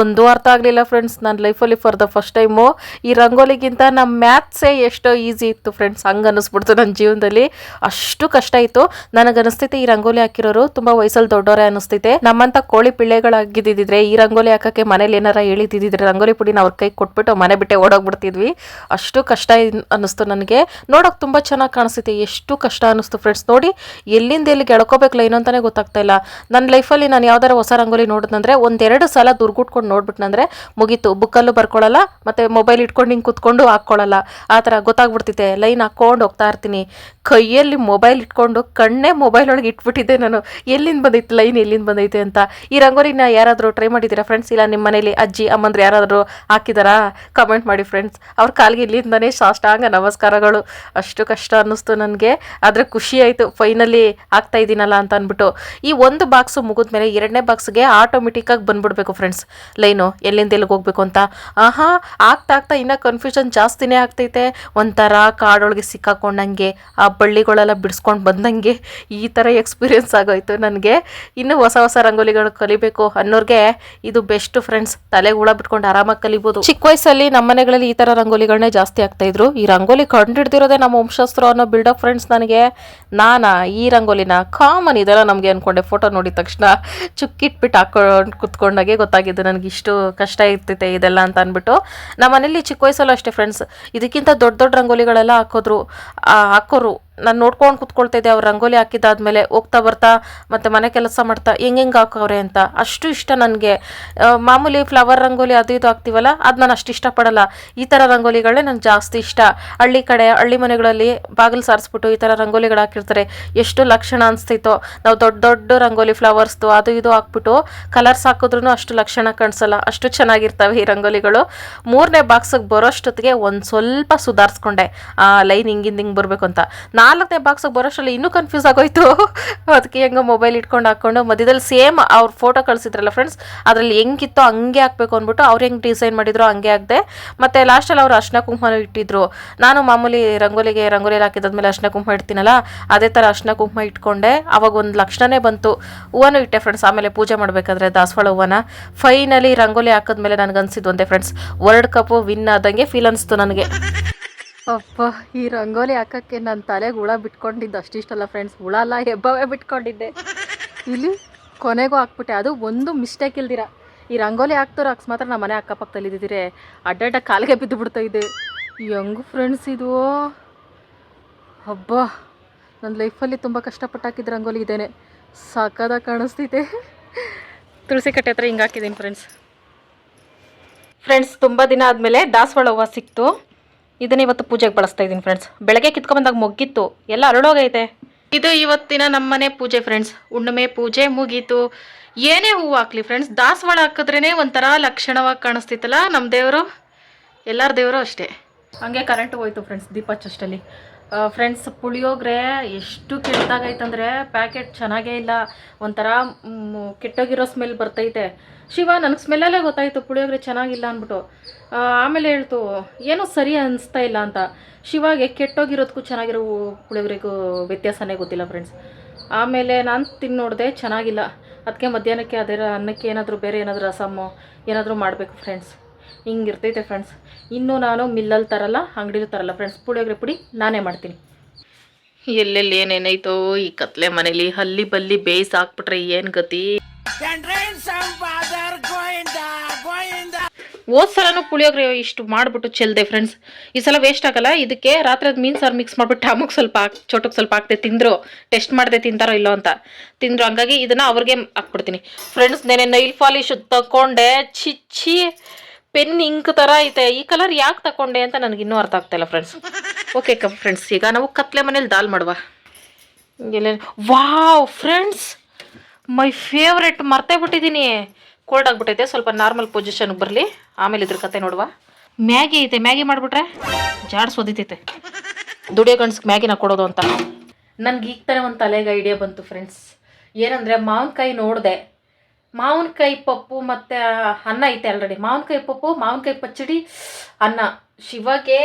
ಒಂದು ಅರ್ಥ ಆಗಲಿಲ್ಲ ಫ್ರೆಂಡ್ಸ್ ನನ್ನ ಲೈಫಲ್ಲಿ ಫಾರ್ ದ ಫಸ್ಟ್ ಟೈಮು ಈ ರಂಗೋಲಿಗಿಂತ ನಮ್ಮ ಮ್ಯಾಥ್ಸೇ ಎಷ್ಟೋ ಈಸಿ ಇತ್ತು ಫ್ರೆಂಡ್ಸ್ ಹಂಗೆ ಅನ್ನಿಸ್ಬಿಡ್ತು ನನ್ನ ಜೀವನದಲ್ಲಿ. ಅಷ್ಟು ಕಷ್ಟ ಇತ್ತು. ನನಗೆ ಅನಿಸ್ತೈತೆ ಈ ರಂಗೋಲಿ ಹಾಕಿರೋರು ತುಂಬ ವಯಸ್ಸಲ್ಲಿ ದೊಡ್ಡವರೇ ಅನಿಸ್ತೈತೆ ನಮ್ಮಂಥ ಕೋಳಿ ಪಿಳ್ಳೆಗಳಾಗಿದ್ದಿದ್ರೆ, ಈ ರಂಗೋಲಿ ಹಾಕೋಕ್ಕೆ ಮನೇಲಿ ಏನಾರ ಹೇಳಿದ್ದಿದ್ರೆ ರಂಗೋಲಿ ಪುಡಿನ ಅವ್ರ ಕೈ ಕೊಟ್ಬಿಟ್ಟು ಮನೆ ಬಿಟ್ಟೆ ಓಡೋಗ್ಬಿಡ್ತಿದ್ವಿ. ಅಷ್ಟು ಕಷ್ಟ ಅನ್ನಿಸ್ತು ನನಗೆ. ನೋಡೋಕೆ ತುಂಬ ಚೆನ್ನಾಗಿ ಕಾಣಿಸ್ತೈತೆ ಎಷ್ಟು ಕಷ್ಟ ಅನ್ನಿಸ್ತು ಫ್ರೆಂಡ್ಸ್ ನೋಡಿ, ಎಲ್ಲಿಂದ ಎಲ್ಲಿ ಎಳ್ಕೋಬೇಕಲ್ಲ ಏನು ಅಂತಲೇ ಗೊತ್ತಾಗ್ತಾ ಇಲ್ಲ. ನನ್ನ ಲೈಫಲ್ಲಿ ನಾನು ಯಾವ್ದಾರ ಹೊಸ ರಂಗೋಲಿ ನೋಡಿದ್ನಂದ್ರೆ ಒಂದೆರಡು ಸಲ ದುರ್ಗುಟ್ಕೊಂಡು ನೋಡ್ಬಿಟ್ನಂದ್ರೆ ಮುಗೀತು. ಬುಕ್ಕಲ್ಲೂ ಬರ್ಕೊಳ್ಳಲ್ಲ, ಮತ್ತು ಮೊಬೈಲ್ ಇಟ್ಕೊಂಡು ಹಿಂಗೆ ಕುತ್ಕೊಂಡು ಹಾಕ್ಕೊಳ್ಳಲ್ಲ. ಆ ಥರ ಗೊತ್ತಾಗ್ಬಿಡ್ತೈತೆ ಲೈನ್ ಹಾಕ್ಕೊಂಡು ಹೋಗ್ತಾ ಇರ್ತೀನಿ. ಕೈಯಲ್ಲಿ ಮೊಬೈಲ್ ಇಟ್ಕೊಂಡು ಕಣ್ಣೇ ಮೊಬೈಲ್ ಒಳಗೆ ಇಟ್ಬಿಟ್ಟಿದ್ದೆ ನಾನು. ಎಲ್ಲಿಂದ ಬಂದೈತೆ ಲೈನ್ ಎಲ್ಲಿಂದ ಬಂದೈತೆ ಅಂತ. ಈ ರಂಗೋಲಿನ ಯಾರಾದರೂ ಟ್ರೈ ಮಾಡಿದ್ದೀರಾ ಫ್ರೆಂಡ್ಸ್ ಇಲ್ಲ, ನಿಮ್ಮ ಮನೇಲಿ ಅಜ್ಜಿ, ಅಮ್ಮಂದ್ರೆ ಯಾರಾದರೂ ಹಾಕಿದಾರಾ? ಕಮೆಂಟ್ ಮಾಡಿ ಫ್ರೆಂಡ್ಸ್ ಅವ್ರ ಕಾಲಿಗೆ ಇಲ್ಲಿಂದನೇ ಸಾಷ್ಟಾಂಗ ನಮಸ್ಕಾರಗಳು. ಅಷ್ಟು ಕಷ್ಟ ಅನ್ನಿಸ್ತು ನನಗೆ. ಆದರೆ ಖುಷಿ ಆಯಿತು ಫೈನಲಿ ಆಗ್ತಾ ಇದ್ದೀನಲ್ಲ ಅಂತ ಅಂದ್ಬಿಟ್ಟು. ಈ ಒಂದು ಬಾಕ್ಸು ಮುಗಿದ್ಮೇಲೆ ಎರಡನೇ ಬಾಕ್ಸ್ಗೆ ಆಟೋಮೆಟಿಕ್ಕಾಗಿ ಬಂದ್ಬಿಡ್ಬೇಕು ಫ್ರೆಂಡ್ಸ್ ಲೈನು, ಎಲ್ಲಿಂದ ಎಲ್ಲಿಗೆ ಹೋಗ್ಬೇಕು ಅಂತ? ಆಹಾ, ಆಗ್ತಾ ಆಗ್ತಾ ಇನ್ನೂ ಕನ್ಫ್ಯೂಷನ್ ಜಾಸ್ತಿನೇ ಆಗ್ತೈತೆ. ಒಂಥರ ಕಾಡೊಳಗೆ ಸಿಕ್ಕಾಕೊಂಡಂಗೆ, ಆ ಬಳ್ಳಿಗಳೆಲ್ಲ ಬಿಡಿಸ್ಕೊಂಡು ಬಂದಂಗೆ ಈ ಥರ ಎಕ್ಸ್ಪೀರಿಯನ್ಸ್ ಆಗೋಯ್ತು ನನಗೆ. ಇನ್ನು ಹೊಸ ಹೊಸ ರಂಗೋಲಿಗಳು ಕಲಿಬೇಕು ಅನ್ನೋರಿಗೆ ಇದು ಬೆಸ್ಟ್ ಫ್ರೆಂಡ್ಸ್ ತಲೆಗೆ ಹುಳ ಬಿಟ್ಕೊಂಡು ಆರಾಮಾಗಿ ಕಲಿಬೋದು. ಚಿಕ್ಕ ವಯಸ್ಸಲ್ಲಿ ನಮ್ಮ ಮನೆಗಳಲ್ಲಿ ಈ ಥರ ರಂಗೋಲಿಗಳನ್ನೇ ಜಾಸ್ತಿ ಆಗ್ತಾಯಿದ್ರು ಈ ರಂಗೋಲಿ ಕಂಡು ಹಿಡ್ದಿರೋದೇ ನಮ್ಮ ವಂಶಸ್ತ್ರ ಅನ್ನೋ ಬಿಲ್ಡಪ್ ಫ್ರೆಂಡ್ಸ್ ನನಗೆ ನಾನಾ ಈ ರಂಗೋಲಿನ ಕಾಮನ್ ಇದೆಲ್ಲ ನಮಗೆ ಅಂದ್ಕೊಂಡೆ ಫೋಟೋ ನೋಡಿದ ತಕ್ಷಣ ಚುಕ್ಕಿಟ್ಬಿಟ್ಟು ಹಾಕೊಂಡು ಕುತ್ಕೊಂಡಾಗೆ ಗೊತ್ತಾಗಿದ್ದು ನನಗೆ ಇಷ್ಟು ಕಷ್ಟ ಇರ್ತೈತೆ ಇದೆಲ್ಲ ಅಂತ ಅಂದ್ಬಿಟ್ಟು ನಮ್ಮ ಮನೇಲಿ ಚಿಕ್ಕ ವಯಸ್ಸಲ್ಲೂ ಅಷ್ಟೇ ಫ್ರೆಂಡ್ಸ್ ಇದಕ್ಕಿಂತ ದೊಡ್ಡ ದೊಡ್ಡ ರಂಗೋಲಿಗಳೆಲ್ಲ ಹಾಕೋದ್ರು ಹಾಕೋರು ನಾನು ನೋಡ್ಕೊಂಡು ಕುತ್ಕೊಳ್ತಾ ಇದ್ದೆ, ಅವ್ರು ರಂಗೋಲಿ ಹಾಕಿದ್ದಾದ್ಮೇಲೆ ಹೋಗ್ತಾ ಬರ್ತಾ, ಮತ್ತು ಮನೆ ಕೆಲಸ ಮಾಡ್ತಾ, ಹೆಂಗೆ ಹೆಂಗೆ ಹಾಕೋರೆ ಅಂತ. ಅಷ್ಟು ಇಷ್ಟ ನನಗೆ. ಮಾಮೂಲಿ ಫ್ಲವರ್ ರಂಗೋಲಿ ಅದು ಇದು ಹಾಕ್ತೀವಲ್ಲ, ಅದು ನಾನು ಅಷ್ಟು ಇಷ್ಟಪಡಲ್ಲ. ಈ ಥರ ರಂಗೋಲಿಗಳೇ ನನಗೆ ಜಾಸ್ತಿ ಇಷ್ಟ. ಹಳ್ಳಿ ಕಡೆ, ಹಳ್ಳಿ ಮನೆಗಳಲ್ಲಿ ಬಾಗಿಲು ಸಾರಿಸ್ಬಿಟ್ಟು ಈ ಥರ ರಂಗೋಲಿಗಳು ಹಾಕಿರ್ತಾರೆ. ಎಷ್ಟು ಲಕ್ಷಣ ಅನಿಸ್ತಿತ್ತೋ. ನಾವು ದೊಡ್ಡ ದೊಡ್ಡ ರಂಗೋಲಿ ಫ್ಲವರ್ಸ್ದು ಅದು ಇದು ಹಾಕ್ಬಿಟ್ಟು ಕಲರ್ಸ್ ಹಾಕಿದ್ರೂ ಅಷ್ಟು ಲಕ್ಷಣ ಕಾಣಿಸಲ್ಲ. ಅಷ್ಟು ಚೆನ್ನಾಗಿರ್ತವೆ ಈ ರಂಗೋಲಿಗಳು. ಮೂರನೇ ಬಾಕ್ಸಿಗೆ ಬರೋಷ್ಟೊತ್ತಿಗೆ ಒಂದು ಸ್ವಲ್ಪ ಸುಧಾರಿಸ್ಕೊಂಡೆ. ಆ, ಲೈನ್ ಹಿಂಗಿಂದ ಹಿಂಗೆ ಬರಬೇಕು ಅಂತ. ನಾಲ್ಕನೇ ಬಾಕ್ಸಿಗೆ ಬರೋಷ್ಟರಲ್ಲಿ ಇನ್ನೂ ಕನ್ಫ್ಯೂಸ್ ಆಗೋಯ್ತು. ಅದಕ್ಕೆ ಹೆಂಗೋ ಮೊಬೈಲ್ ಇಟ್ಕೊಂಡು ಹಾಕ್ಕೊಂಡು ಮಧ್ಯದಲ್ಲಿ ಸೇಮ್ ಅವ್ರ ಫೋಟೋ ಕಳಿಸಿದ್ರಲ್ಲ ಫ್ರೆಂಡ್ಸ್ ಅದರಲ್ಲಿ ಹೆಂಗಿತ್ತೋ ಹಂಗೆ ಹಾಕ್ಬೇಕು ಅಂದ್ಬಿಟ್ಟು ಅವ್ರು ಹೆಂಗೆ ಡಿಸೈನ್ ಮಾಡಿದ್ರು ಹಂಗೆ ಹಾಕ್ದೆ. ಮತ್ತು ಲಾಸ್ಟಲ್ಲಿ ಅವರು ಅರ್ಶನ ಕುಂಕುಮ ಇಟ್ಟಿದ್ರು. ನಾನು ಮಾಮೂಲಿ ರಂಗೋಲಿಗೆ ರಂಗೋಲಿ ಹಾಕಿದಾದ್ಮೇಲೆ ಅರ್ಶನ ಕುಂಕುಮ ಇಡ್ತೀನಲ್ಲ, ಅದೇ ಥರ ಅರ್ಶನ ಕುಂಕುಮ ಇಟ್ಕೊಂಡೆ. ಅವಾಗ ಒಂದು ಲಕ್ಷಣನೇ ಬಂತು. ಹೂವನೂ ಇಟ್ಟೆ ಫ್ರೆಂಡ್ಸ್ ಆಮೇಲೆ ಪೂಜೆ ಮಾಡಬೇಕಾದ್ರೆ ದಾಸವಾಳ ಹೂವನ. ಫೈನಲಿ ರಂಗೋಲಿ ಹಾಕಿದ್ಮೇಲೆ ನನಗೆ ಅನ್ಸಿದ್ದು ಒಂದೇ ಫ್ರೆಂಡ್ಸ್ ವರ್ಲ್ಡ್ ಕಪ್ ವಿನ್ ಆದಂಗೆ ಫೀಲ್ ಅನಿಸ್ತು ನನಗೆ. ಅಪ್ಪ, ಈ ರಂಗೋಲಿ ಹಾಕಕ್ಕೆ ನನ್ನ ತಲೆಗೆ ಹುಳ ಬಿಟ್ಕೊಂಡಿದ್ದು ಅಷ್ಟಿಷ್ಟಲ್ಲ ಫ್ರೆಂಡ್ಸ್ ಹುಳ ಅಲ್ಲ, ಹೆಬ್ಬವೇ ಬಿಟ್ಕೊಂಡಿದ್ದೆ. ಇಲ್ಲಿ ಕೊನೆಗೂ ಹಾಕ್ಬಿಟ್ಟೆ. ಅದು ಒಂದು ಮಿಸ್ಟೇಕ್ ಇಲ್ದಿರ. ಈ ರಂಗೋಲಿ ಹಾಕ್ತಾರೋ ಅಕಸ್ಮಾತ್ ನಮ್ಮ ಮನೆ ಅಕ್ಕಪಕ್ಕದಲ್ಲಿ ಇದ್ದಿದ್ರೆ ಅಡ್ಡಡ್ಡ ಕಾಲಿಗೆ ಬಿದ್ದು ಬಿಡ್ತಾ ಇದೆ. ಹೆಂಗು ಫ್ರೆಂಡ್ಸ್ ಇದು. ಹಬ್ಬ ನನ್ನ ಲೈಫಲ್ಲಿ ತುಂಬ ಕಷ್ಟಪಟ್ಟು ಹಾಕಿದ್ದು ರಂಗೋಲಿ ಇದ್ದೇನೆ ಸಾಕಾದಾಗ ಕಾಣಿಸ್ತಿದೆ. ತುಳಸಿ ಕಟ್ಟೆ ಹತ್ರ ಹಿಂಗೆ ಹಾಕಿದ್ದೀನಿ ಫ್ರೆಂಡ್ಸ್ ಫ್ರೆಂಡ್ಸ್ ತುಂಬ ದಿನ ಆದಮೇಲೆ ದಾಸವಾಳ ಹೂವು ಸಿಕ್ತು. ಇದನ್ನ ಇವತ್ತು ಪೂಜೆಗೆ ಬಳಸ್ತಾ ಇದ್ದೀನಿ ಫ್ರೆಂಡ್ಸ್ ಬೆಳಗ್ಗೆ ಕಿತ್ಕೊಂಬಂದಾಗ ಮುಗ್ಗಿತ್ತು ಎಲ್ಲ ಅರಳೋಗೈತೆ. ಇದು ಇವತ್ತಿನ ನಮ್ಮನೆ ಪೂಜೆ ಫ್ರೆಂಡ್ಸ್ ಹುಣ್ಣಿಮೆ ಪೂಜೆ ಮುಗೀತು. ಏನೇ ಹೂವು ಹಾಕ್ಲಿ ಫ್ರೆಂಡ್ಸ್ ದಾಸವಾಳ ಹಾಕಿದ್ರೇ ಒಂಥರ ಲಕ್ಷಣವಾಗಿ ಕಾಣಿಸ್ತಿತ್ತಲ್ಲ ನಮ್ಮ ದೇವರು? ಎಲ್ಲರ ದೇವರು ಅಷ್ಟೇ. ಹಂಗೆ ಕರೆಂಟ್ ಹೋಯ್ತು ಫ್ರೆಂಡ್ಸ್ ದೀಪ ಚಷ್ಟಲ್ಲಿ ಫ್ರೆಂಡ್ಸ್ ಪುಳಿಯೋಗರೆ ಎಷ್ಟು ಕೆಟ್ಟದಾಗೈತಂದರೆ ಪ್ಯಾಕೆಟ್ ಚೆನ್ನಾಗೇ ಇಲ್ಲ. ಒಂಥರ ಕೆಟ್ಟೋಗಿರೋ ಸ್ಮೆಲ್ ಬರ್ತೈತೆ. ಶಿವ, ನನಗೆ ಸ್ಮೆಲ್ಲಲ್ಲೇ ಗೊತ್ತಾಯಿತು ಪುಳಿಯೋಗರೆ ಚೆನ್ನಾಗಿಲ್ಲ ಅಂದ್ಬಿಟ್ಟು. ಆಮೇಲೆ ಹೇಳ್ತು, ಏನೋ ಸರಿ ಅನಿಸ್ತಾ ಇಲ್ಲ ಅಂತ. ಶಿವಾಗೆ ಕೆಟ್ಟೋಗಿರೋದಕ್ಕೂ ಚೆನ್ನಾಗಿರೋ ಪುಳಿಯೋಗರೆಗೂ ವ್ಯತ್ಯಾಸನೇ ಗೊತ್ತಿಲ್ಲ ಫ್ರೆಂಡ್ಸ್ ಆಮೇಲೆ ನಾನು ತಿಂದು ನೋಡಿದೆ ಚೆನ್ನಾಗಿಲ್ಲ. ಅದಕ್ಕೆ ಮಧ್ಯಾಹ್ನಕ್ಕೆ ಅದೇ ಅನ್ನಕ್ಕೆ ಏನಾದರೂ ಬೇರೆ ಏನಾದರೂ ರಸಮ್ಮು ಏನಾದರೂ ಮಾಡಬೇಕು ಫ್ರೆಂಡ್ಸ್ ಹಿಂಗಿರ್ತೈತೆ ಫ್ರೆಂಡ್ಸ್ ಇನ್ನು ನಾನು ಮಿಲ್ಲಲ್ಲಿ ತರಲ್ಲ, ಅಂಗಡಿಲಿ ತರಲ್ಲ ಫ್ರೆಂಡ್ಸ್ ಪುಳಿಯೋಗರೆ ಪುಡಿ ನಾನೇ ಮಾಡ್ತೀನಿ. ಎಲ್ಲೆಲ್ಲಿ ಏನೇನೈತೋ ಈ ಕತ್ಲೆ ಮನೇಲಿ. ಹಲ್ಲಿ ಬಲ್ಲಿ ಬೇಯಿಸಿ ಹಾಕ್ಬಿಟ್ರೆ ಏನು ಗತಿ? ಹೋದ್ ಸಲನೂ ಪುಳಿಯೋಗರೆ ಇಷ್ಟು ಮಾಡಿಬಿಟ್ಟು ಚೆಲ್ದೆ ಫ್ರೆಂಡ್ಸ್ ಈ ಸಲ ವೇಸ್ಟ್ ಆಗಲ್ಲ, ಇದಕ್ಕೆ ರಾತ್ರಿ ಅದು ಮೀನು ಸಾರು ಮಿಕ್ಸ್ ಮಾಡಿಬಿಟ್ಟು ಟಮಕ್ ಸ್ವಲ್ಪ ಹಾಕ್ ಚೋಟಕ್ಕೆ ಸ್ವಲ್ಪ ಹಾಕ್ದೆ, ತಿಂದರು ಟೆಸ್ಟ್ ಮಾಡಿದೆ ತಿಂತಾರೋ ಇಲ್ಲೋ ಅಂತ. ತಿಂದರು, ಹಂಗಾಗಿ ಇದನ್ನು ಅವ್ರಿಗೆ ಹಾಕ್ಬಿಡ್ತೀನಿ. ಫ್ರೆಂಡ್ಸ್ ನೆನೆ ನೈಲ್ ಪಾಲಿಶ್ ತಗೊಂಡೆ ಚಿಚ್ಚಿ ಪೆನ್, ಇಂಕ್ ಥರ ಐತೆ. ಈ ಕಲರ್ ಯಾಕೆ ತಗೊಂಡೆ ಅಂತ ನನಗೆ ಇನ್ನೂ ಅರ್ಥ ಆಗ್ತಾಯಿಲ್ಲ ಫ್ರೆಂಡ್ಸ್ ಓಕೆ ಕ ಫ್ರೆಂಡ್ಸ್ ಈಗ ನಾವು ಕತ್ಲೆ ಮನೇಲಿ ದಾಲ್ ಮಾಡುವ. ಎಲ್ಲ ವಾವ್ ಫ್ರೆಂಡ್ಸ್ ಮೈ ಫೇವ್ರೆಟ್ ಮರ್ತೇ ಬಿಟ್ಟಿದ್ದೀನಿ. ಕೋಲ್ಡ್ ಆಗಿಬಿಟ್ಟೈತೆ. ಸ್ವಲ್ಪ ನಾರ್ಮಲ್ ಪೊಸಿಷನ್ಗೆ ಬರಲಿ. ಆಮೇಲೆ ಇದ್ರ ಕತೆ ನೋಡುವ. ಮ್ಯಾಗಿ ಐತೆ. ಮ್ಯಾಗಿ ಮಾಡಿಬಿಟ್ರೆ ಜಾಡ್ಸ್ ಒದಿತೈತೆ ದುಡಿಯೋ ಗಂಡ್ಸ್ಗೆ ಮ್ಯಾಗಿನ ಕೊಡೋದು ಅಂತ. ನನಗೆ ಈಗ ತಾನೇ ಒಂದು ತಲೆಗೆ ಐಡಿಯಾ ಬಂತು ಫ್ರೆಂಡ್ಸ್ ಏನಂದರೆ ಮಾವಿನಕಾಯಿ ನೋಡಿದೆ. ಮಾವಿನಕಾಯಿ ಪಪ್ಪು ಮತ್ತು ಅನ್ನ ಐತೆ ಆಲ್ರೆಡಿ ಮಾವಿನಕಾಯಿ ಪಪ್ಪು, ಮಾವಿನಕಾಯಿ ಪಚ್ಚಡಿ, ಅನ್ನ. ಶಿವಗೆ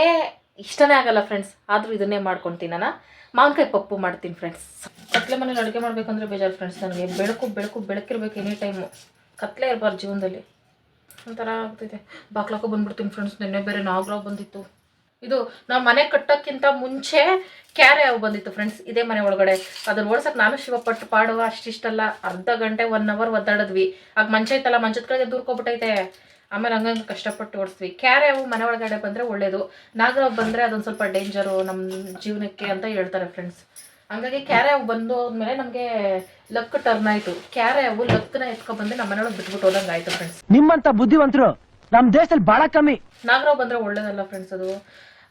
ಇಷ್ಟನೇ ಆಗಲ್ಲ ಫ್ರೆಂಡ್ಸ್ ಆದರೂ ಇದನ್ನೇ ಮಾಡ್ಕೊತೀನಿ ನಾನು. ಮಾವಿನಕಾಯಿ ಪಪ್ಪು ಮಾಡ್ತೀನಿ ಫ್ರೆಂಡ್ಸ್ ಕತ್ಲೆ ಮನೇಲಿ ಅಡುಗೆ ಮಾಡಬೇಕಂದ್ರೆ ಬೇಜಾರು ಫ್ರೆಂಡ್ಸ್ ನನಗೆ ಬೆಳಕು ಬೆಳಕು, ಬೆಳಕಿರ್ಬೇಕು ಎನಿ ಟೈಮು ಕತ್ಲೆ ಇರಬಾರ್ದು ಜೀವನದಲ್ಲಿ. ಒಂಥರ ಆಗ್ತಿದೆ. ಬಾಕ್ಲಾಕೋ ಬಂದ್ಬಿಡ್ತೀನಿ ಫ್ರೆಂಡ್ಸ್ ನಿನ್ನೆ ಬೇರೆ ನಾಗ್ರಾವ್ ಬಂದಿತ್ತು. ಇದು ನಾವ್ ಮನೆ ಕಟ್ಟೋಕ್ಕಿಂತ ಮುಂಚೆ ಕ್ಯಾರೆ ಅವು ಬಂದಿತ್ತು ಫ್ರೆಂಡ್ಸ್ ಇದೇ ಮನೆ ಒಳಗಡೆ. ಅದನ್ನ ಓಡ್ಸಕ್ಕೆ ನಾನು ಶಿವಪಟ್ಟು ಪಾಡುವ ಅಷ್ಟಿಷ್ಟಲ್ಲ. ಅರ್ಧ ಗಂಟೆ ಒನ್ ಅವರ್ ಒದ್ದಾಡಿದ್ವಿ. ಆಗ ಮಂಚ ಐತಲ್ಲ ಮಂಚದ ಕಡೆ ದೂರ್ಕೊಬಿಟ್ಟೈತೆ ಆಮೇಲೆ ಹಂಗಂಗೆ ಕಷ್ಟಪಟ್ಟು ಓಡಿಸ್ವಿ ಕ್ಯಾರೆ ಅವು ಮನೆ ಒಳಗಡೆ ಬಂದ್ರೆ ಒಳ್ಳೇದು. ನಾಗರಾವ್ ಬಂದ್ರೆ ಅದೊಂದ್ ಸ್ವಲ್ಪ ಡೇಂಜರು ನಮ್ಮ ಜೀವನಕ್ಕೆ ಅಂತ ಹೇಳ್ತಾರೆ ಫ್ರೆಂಡ್ಸ್ ಹಂಗಾಗಿ ಕ್ಯಾರೆ ಅವು ಬಂದು ಹೋದ್ಮೇಲೆ ನಮಗೆ ಲಕ್ ಟರ್ನ್ ಆಯಿತು. ಕ್ಯಾರೆ ಅವು ಲಕ್ನ ಎತ್ಕೊಬಂದು ನಮ್ಮ ಮನೆಯೊಳಗೆ ಬಿಟ್ಬಿಟ್ಟು ಹೋದಂಗೆ ಆಯ್ತು ಫ್ರೆಂಡ್ಸ್ ನಿಮ್ಮಂತ ಬುದ್ಧಿವಂತರು ನಮ್ ದೇಶದಲ್ಲಿ ಬಹಳ ಕಮ್ಮಿ. ನಾಗರಾವ್ ಬಂದ್ರೆ ಒಳ್ಳೇದಲ್ಲ ಫ್ರೆಂಡ್ಸ್ ಅದು.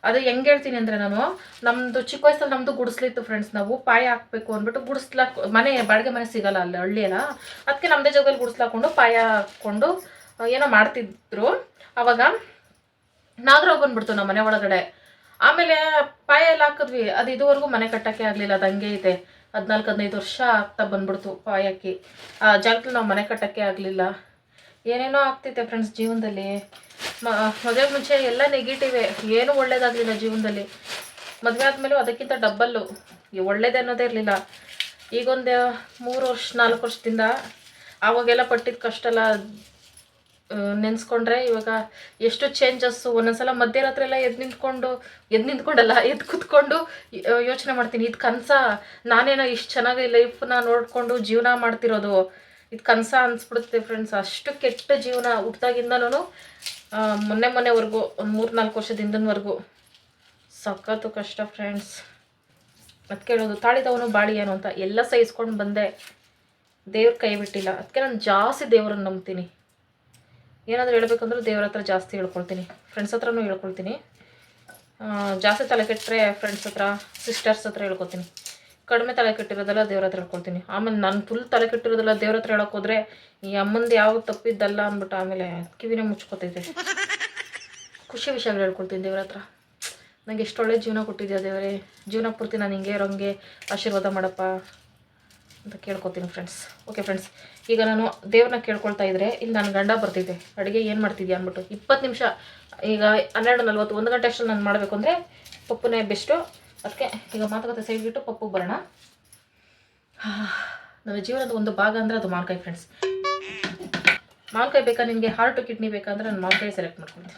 ಅದು ಹೆಂಗೆ ಹೇಳ್ತೀನಿ ಅಂದ್ರೆ ನಾನು ನಮ್ಮದು ಚಿಕ್ಕ ವಯಸ್ಸಲ್ಲಿ ನಮ್ಮದು ಗುಡಿಸ್ಲಿತ್ತು ಫ್ರೆಂಡ್ಸ್ ನಾವು, ಪಾಯ ಹಾಕ್ಬೇಕು ಅಂದ್ಬಿಟ್ಟು ಗುಡಿಸ್ಲಾಕ್ ಮನೆ, ಬಾಡಿಗೆ ಮನೆ ಸಿಗಲ್ಲ ಅಲ್ಲಿ ಹಳ್ಳಿ ಅಲ್ಲ ಅದಕ್ಕೆ ನಮ್ಮದೇ ಜಾಗದಲ್ಲಿ ಗುಡಿಸ್ಲಾಕೊಂಡು ಪಾಯ ಹಾಕ್ಕೊಂಡು ಏನೋ ಮಾಡ್ತಿದ್ರು. ಅವಾಗ ನಾಗರಾವ್ ಬಂದ್ಬಿಡ್ತು ನಮ್ಮ ಮನೆ ಒಳಗಡೆ. ಆಮೇಲೆ ಪಾಯ ಎಲ್ಲ ಹಾಕಿದ್ವಿ. ಅದು ಇದುವರೆಗೂ ಮನೆ ಕಟ್ಟಕ್ಕೆ ಆಗಲಿಲ್ಲ, ಅದು ಹಂಗೆ ಇದೆ. ಹದಿನಾಲ್ಕು, ಹದಿನೈದು ವರ್ಷ ಆಗ್ತಾ ಬಂದ್ಬಿಡ್ತು ಪಾಯಕ್ಕೆ. ಆ ಜಾಗದಲ್ಲಿ ನಾವು ಮನೆ ಕಟ್ಟಕ್ಕೆ ಆಗಲಿಲ್ಲ. ಏನೇನೋ ಆಗ್ತೈತೆ ಫ್ರೆಂಡ್ಸ್ ಜೀವನದಲ್ಲಿ. ಮದುವೆ ಮುಂಚೆ ಎಲ್ಲ ನೆಗೆಟಿವೇ ಏನೂ ಒಳ್ಳೇದಾಗಲಿಲ್ಲ ಜೀವನದಲ್ಲಿ. ಮದುವೆ ಆದಮೇಲೂ ಅದಕ್ಕಿಂತ ಡಬ್ಬಲ್ಲು ಒಳ್ಳೇದೆ ಒಳ್ಳೇದೇ ಅನ್ನೋದೇ ಇರಲಿಲ್ಲ. ಈಗೊಂದು ಮೂರು ವರ್ಷ, ನಾಲ್ಕು ವರ್ಷದಿಂದ ಆವಾಗೆಲ್ಲ ಪಟ್ಟಿದ್ದ ಕಷ್ಟ ಎಲ್ಲ ನೆನೆಸ್ಕೊಂಡ್ರೆ ಇವಾಗ ಎಷ್ಟು ಚೇಂಜಸ್ಸು ಒಂದೊಂದ್ಸಲ ಮಧ್ಯರಾತ್ರಿ ಎಲ್ಲ ಎದ್ದು ನಿಂತ್ಕೊಂಡು ಎದ್ದು ನಿಂತ್ಕೊಂಡಲ್ಲ ಎದ್ದು ಕೂತ್ಕೊಂಡು ಯೋಚನೆ ಮಾಡ್ತೀನಿ. ಇದು ಕನಸ? ನಾನೇನೋ ಇಷ್ಟು ಚೆನ್ನಾಗಿ ಲೈಫ್ನ ನೋಡಿಕೊಂಡು ಜೀವನ ಮಾಡ್ತಿರೋದು? ಇದು ಕನಸ ಅನ್ಸ್ಬಿಡುತ್ತೆ ಫ್ರೆಂಡ್ಸ್ ಅಷ್ಟು ಕೆಟ್ಟ ಜೀವನ ಹುಟ್ಟಿದಾಗಿಂದನೂ ಮೊನ್ನೆ ಮೊನ್ನೆವರೆಗೂ, ಒಂದು ಮೂರು ನಾಲ್ಕು ವರ್ಷದಿಂದನವರೆಗೂ. ಸಖತ್ತು ಕಷ್ಟ ಫ್ರೆಂಡ್ಸ್ ಮತ್ತು ಕೇಳೋದು, ತಾಳಿದವನು ಬಾಳಿ ಏನು ಅಂತ ಎಲ್ಲ ಸಹಿಸ್ಕೊಂಡು ಬಂದೆ. ದೇವ್ರ ಕೈ ಬಿಟ್ಟಿಲ್ಲ. ಅದಕ್ಕೆ ನಾನು ಜಾಸ್ತಿ ದೇವ್ರನ್ನ ನಂಬ್ತೀನಿ. ಏನಾದರೂ ಹೇಳ್ಬೇಕಂದ್ರೆ ದೇವ್ರ ಹತ್ರ ಜಾಸ್ತಿ ಹೇಳ್ಕೊಳ್ತೀನಿ. ಫ್ರೆಂಡ್ಸ್ ಹತ್ರನೂ ಹೇಳ್ಕೊಳ್ತೀನಿ. ಜಾಸ್ತಿ ತಲೆ ಕೆಟ್ಟರೆ ಫ್ರೆಂಡ್ಸ್ ಹತ್ರ ಸಿಸ್ಟರ್ಸ್ ಹತ್ರ ಹೇಳ್ಕೊತೀನಿ. ಕಡಿಮೆ ತಲೆ ಕೆಟ್ಟಿರೋದೆಲ್ಲ ದೇವ್ರ ಹತ್ರ ಹೇಳ್ಕೊಳ್ತೀನಿ. ಆಮೇಲೆ ನಾನು ಫುಲ್ ತಲೆ ಕೆಟ್ಟಿರೋದೆಲ್ಲ ದೇವ್ರ ಹತ್ರ ಹೇಳೋಕೆ ಹೋದ್ರೆ ಈ ಅಮ್ಮಂದು ಯಾವ ತಪ್ಪಿದ್ದಲ್ಲ ಅಂದ್ಬಿಟ್ಟು ಆಮೇಲೆ ಕಿವಿನೇ ಮುಚ್ಕೋತೈತೆ. ಖುಷಿ ವಿಷಯಗಳು ಹೇಳ್ಕೊಳ್ತೀನಿ ದೇವ್ರ ಹತ್ರ. ನನಗೆ ಎಷ್ಟೊಳ್ಳೆ ಜೀವನ ಕೊಟ್ಟಿದ್ಯಾ ದೇವರೇ. ಜೀವನ ಪೂರ್ತಿ ನಾನು ಹಿಂಗೆ ಇರೋಂಗೆ ಆಶೀರ್ವಾದ ಮಾಡಪ್ಪ ಅಂತ ಕೇಳ್ಕೊತೀನಿ ಫ್ರೆಂಡ್ಸ್ ಓಕೆ ಫ್ರೆಂಡ್ಸ್ ಈಗ ನಾನು ದೇವ್ರನ್ನ ಕೇಳ್ಕೊಳ್ತಾ ಇದ್ರೆ ಇಲ್ಲಿ ನನ್ನ ಗಂಡ ಬರ್ತಿದ್ದೆ. ಅಡುಗೆ ಏನು ಮಾಡ್ತಿದ್ಯಾ ಅಂದ್ಬಿಟ್ಟು ಇಪ್ಪತ್ತು ನಿಮಿಷ ಈಗ ಹನ್ನೆರಡು ನಲ್ವತ್ತು, ಒಂದು ಗಂಟೆ ಅಷ್ಟು ನಾನು ಮಾಡಬೇಕು ಅಂದರೆ ಪಪ್ಪುನೇ ಬೆಸ್ಟು ಅದಕ್ಕೆ ಈಗ ಮಾತುಕತೆ ಸೈಡ್ ಬಿಟ್ಟು ಪಪ್ಪು ಬರೋಣ. ನಮ್ಮ ಜೀವನದ ಒಂದು ಭಾಗ ಅಂದರೆ ಅದು ಮಾವಿನಕಾಯಿ ಫ್ರೆಂಡ್ಸ್ ಮಾವಿನಕಾಯಿ ಬೇಕಾ ನಿಮಗೆ ಹಾರ್ಟ್ ಕಿಡ್ನಿ ಬೇಕಂದ್ರೆ ನಾನು ಮಾವಿನಕಾಯಿ ಸೆಲೆಕ್ಟ್ ಮಾಡ್ಕೊಳ್ತೀನಿ.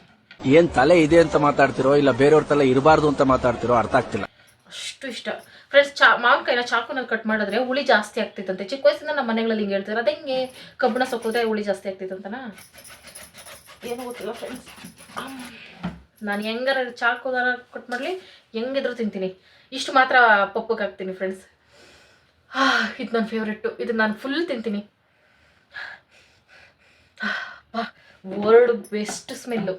ಏನು ತಲೆ ಇದೆ ಅಂತ ಮಾತಾಡ್ತಿರೋ ಇಲ್ಲ ಬೇರೆಯವ್ರ ತಲೆ ಇರಬಾರ್ದು ಅಂತ ಮಾತಾಡ್ತಿರೋ ಅರ್ಥ ಆಗ್ತಿಲ್ಲ. ಅಷ್ಟು ಇಷ್ಟ. ಫ್ರೆಂಡ್ಸ್ ಚಾ ಮಾವಿನಕಾಯಿನ ಚಾಕುನಲ್ಲಿ ಕಟ್ ಮಾಡಿದ್ರೆ ಹುಳಿ ಜಾಸ್ತಿ ಆಗ್ತಿತ್ತಂತೆ. ಚಿಕ್ಕ ವಯಸ್ಸಿಂದ ನಮ್ಮ ಮನೆಗಳಲ್ಲಿ ಹಿಂಗೆ ಹೇಳ್ತಾರೆ ಅದು ಹೆಂಗೆ? ಕಬ್ಬಣ ಸೊಕ್ಕಿದ್ರೆ ಹುಳಿ ಜಾಸ್ತಿ ಆಗ್ತಿತ್ತಂತನಾ? ಏನು ಗೊತ್ತಿಲ್ಲ ಫ್ರೆಂಡ್ಸ್ ನಾನು ಹೆಂಗಾರ ಚಾಕುದಾರ ಕೊಟ್ಟು ಮಾಡಲಿ ಹೆಂಗಿದ್ರು ತಿಂತೀನಿ. ಇಷ್ಟು ಮಾತ್ರ ಪಪ್ಪಗೆ ಹಾಕ್ತೀನಿ ಫ್ರೆಂಡ್ಸ್ ಇದು ನನ್ನ ಫೇವ್ರೆಟ್ಟು ಇದು ನಾನು ಫುಲ್ ತಿಂತೀನಿ. ವರ್ಲ್ಡ್ ಬೆಸ್ಟ್ ಸ್ಮೆಲ್ಲು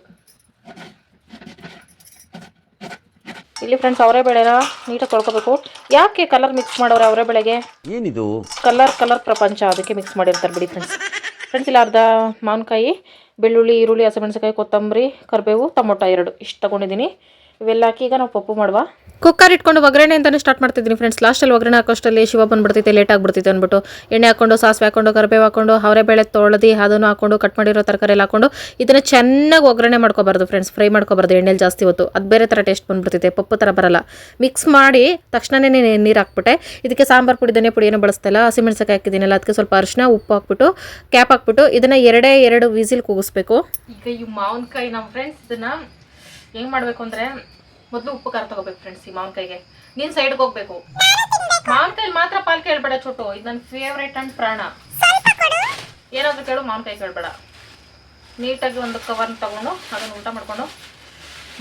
ಇಲ್ಲಿ ಫ್ರೆಂಡ್ಸ್ ಅವರೇ ಬೆಳೆನ ನೀಟಾಗಿ ತೊಳ್ಕೋಬೇಕು. ಯಾಕೆ ಕಲರ್ ಮಿಕ್ಸ್ ಮಾಡೋರು ಅವರೇ ಬೆಳೆಗೆ? ಏನಿದು? ಕಲರ್ ಕಲರ್ ಪ್ರಪಂಚ ಅದಕ್ಕೆ ಮಿಕ್ಸ್ ಮಾಡಿರ್ತಾರೆ ಬಿಡಿ ಫ್ರೆಂಡ್ಸ್ ಫ್ರೆಂಡ್ಸ್ ಇಲ್ಲ ಅರ್ಧ ಮಾವಿನಕಾಯಿ ಬೆಳ್ಳುಳ್ಳಿ ಈರುಳ್ಳಿ ಹಸಿಮೆಣಸಿನಕಾಯಿ ಕೊತ್ತಂಬರಿ ಕರಿಬೇವು ಟೊಮೊಟೊ ಎರಡು. ಇಷ್ಟು ತೊಗೊಂಡಿದ್ದೀನಿ. ಇವೆಲ್ಲ ಹಾಕಿ ಈಗ ನಾವು ಪಪ್ಪು ಮಾಡುವ. ಕುಕ್ಕರ್ ಇಟ್ಕೊಂಡು ಒಗ್ಗರಣೆ ಅಂತಲೇ ಸ್ಟಾರ್ಟ್ ಮಾಡ್ತಿದ್ದೀನಿ ಫ್ರೆಂಡ್ಸ್ ಲಾಸ್ಟಲ್ಲಿ ಒಗ್ಗರಣೆ ಹಾಕೋಷ್ಟಲ್ಲಿ ಶಿವ ಬಂದ್ಬಿಡ್ತೈತೆ ಲೇಟ್ ಆಗಿಬಿಡ್ತೈತೆ ಅಂದ್ಬಿಟ್ಟು. ಎಣ್ಣೆ ಹಾಕೊಂಡು ಸಾಸಿವೆ ಹಾಕೊಂಡು ಕರಿಬೇವು ಹಾಕೊಂಡು ಅವರೆ ಬೇಳೆ ತೊಳೆದು ಅದನ್ನು ಹಾಕೊಂಡು ಕಟ್ ಮಾಡಿರೋ ತರಕಾರಿ ಎಲ್ಲ ಹಾಕೊಂಡು ಇದನ್ನು ಚೆನ್ನಾಗಿ ಒಗ್ಗರಣೆ ಮಾಡ್ಕೋಬಾರ್ದು ಫ್ರೆಂಡ್ಸ್ ಫ್ರೈ ಮಾಡ್ಕೋಬಾರ್ದು ಎಣ್ಣೆಲಿ ಜಾಸ್ತಿ ಹೊತ್ತು. ಅದು ಬೇರೆ ಥರ ಟೇಸ್ಟ್ ಬಂದ್ಬಿಡ್ತೈತೆ ಪಪ್ಪು ಥರ ಬರಲ್ಲ. ಮಿಕ್ಸ್ ಮಾಡಿ ತಕ್ಷಣನೇ ನೀರು ಹಾಕ್ಬಿಟ್ಟೆ. ಇದಕ್ಕೆ ಸಾಂಬಾರು ಪುಡಿ ಧನಿಯಾ ಪುಡಿ ಏನೂ ಬಳಸ್ತಿಲ್ಲ ಹಸಿಮೆಣಸಕಾಯಿ ಹಾಕಿದ್ದೀನಲ್ಲ ಅದಕ್ಕೆ ಸ್ವಲ್ಪ ಅರಿಶಿನ ಉಪ್ಪು ಹಾಕ್ಬಿಟ್ಟು ಕ್ಯಾಪ್ ಹಾಕ್ಬಿಟ್ಟು ಇದನ್ನು ಎರಡೇ ಎರಡು ವಿಸಿಲ್ ಕೂಗಿಸ್ಬೇಕು. ಈಗ ಈ ಮಾವಿನಕಾಯಿ ನಮ್ಮ ಫ್ರೆಂಡ್ಸ್ ಇದನ್ನು ಹೆಂಗೆ ಮಾಡಬೇಕು ಅಂದರೆ ಮೊದಲು ಉಪ್ಪು ಖಾರ ತಗೋಬೇಕು ಫ್ರೆಂಡ್ಸ್ ಈ ಮಾವಿನಕಾಯಿಗೆ ನೀನು ಸೈಡ್ಗೆ ಹೋಗ್ಬೇಕು. ಮಾವಿನಕಾಯಿ ಮಾತ್ರ ಪಾಲ್ ಕೇಳಬೇಡ ಚೋಟು. ಇದು ನನ್ನ ಫೇವ್ರೇಟ್ ಅಂಡ್ ಪ್ರಾಣ. ಏನಾದರೂ ಕೇಳು ಮಾವಿನಕಾಯಿ ಕೇಳ್ಬೇಡ. ನೀಟಾಗಿ ಒಂದು ಕವರ್ ತಗೊಂಡು ಅದನ್ನು ಊಟ ಮಾಡಿಕೊಂಡು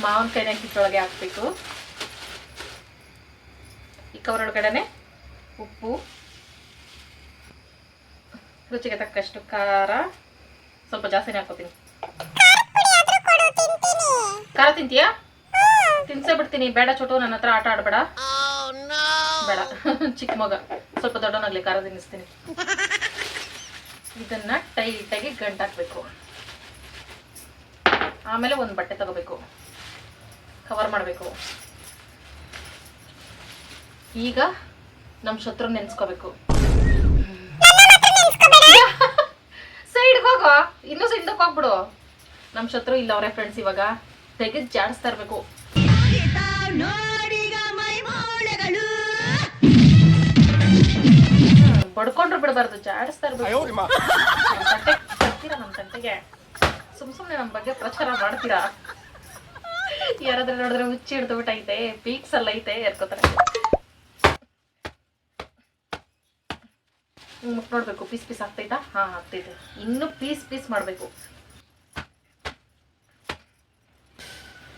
ಮಾವಿನಕಾಯಿನ ಕಿತ್ತೊಳಗೆ ಹಾಕ್ಬೇಕು. ಈ ಕವರ್ ಒಳಗಡೆನೆ ಉಪ್ಪು, ರುಚಿಗೆ ತಕ್ಕಷ್ಟು ಖಾರ. ಸ್ವಲ್ಪ ಜಾಸ್ತಿನೇ ಹಾಕೋತೀನಿ. ಖಾರ ತಿಂತೀಯ? ತಿನ್ಸ ಬಿಡ್ತೀನಿ ಬೇಡ ಚೋಟು ನನ್ನ ಹತ್ರ ಆಟ ಆಡಬೇಡ. ಬೇಡ. ಚಿಕ್ಕ ಮಗ. ಸ್ವಲ್ಪ ದೊಡ್ಡನಾಗ್ಲಿ ಖಾರ ತಿನ್ನಿಸ್ತೀನಿ. ಇದನ್ನ ಟೈಟಾಗಿ ಗಂಟು ಹಾಕ್ಬೇಕು ಆಮೇಲೆ ಒಂದು ಬಟ್ಟೆ ತಗೋಬೇಕು. ಕವರ್ ಮಾಡಬೇಕು. ಈಗ ನಮ್ಮ ಶತ್ರು ನೆನ್ಸ್ಕೋಬೇಕು. ಸೈಡ್ಗೆ ಹೋಗೋ. ಇನ್ನೂ ಹಿಂದಕ್ಕೆ ಹೋಗ್ಬಿಡು. ನಮ್ಮ ಶತ್ರು ಇಲ್ಲ ಅವರೇ ಫ್ರೆಂಡ್ಸ್ ಇವಾಗ. ತೆಗೆದು ಜಾಡಿಸ್ತಾ ಇರಬೇಕು ಬಡ್ಕೊಂಡ್ರು ಬಿಡಬಾರ್ದು ಜಾಡಿಸ್ತಾ ಇರ್ಬೇಕು ನಮ್ ತಟ್ಟೆ ನಮ್ಮ ತಂಟೆಗೆ? ಸುಮ್ ಸುಮ್ನೆ ನಮ್ಮ ಬಗ್ಗೆ ಪ್ರಚಾರ ಮಾಡ್ತೀರಾ? ಯಾರಾದ್ರೂ ನೋಡಿದ್ರೆ ಹುಚ್ಚಿ ಹಿಡ್ದು ಬಿಟ್ಟೈತೆ ಪೀಕ್ಸ್ ಎಲ್ಲ ಐತೆ ಎರ್ಕೋತಾರೆ. ಮುಟ್ ನೋಡ್ಬೇಕು ಪೀಸ್ ಪೀಸ್ ಆಗ್ತೈತಾ? ಹಾ ಆಗ್ತೈತೆ. ಇನ್ನು ಪೀಸ್ ಪೀಸ್ ಮಾಡಬೇಕು.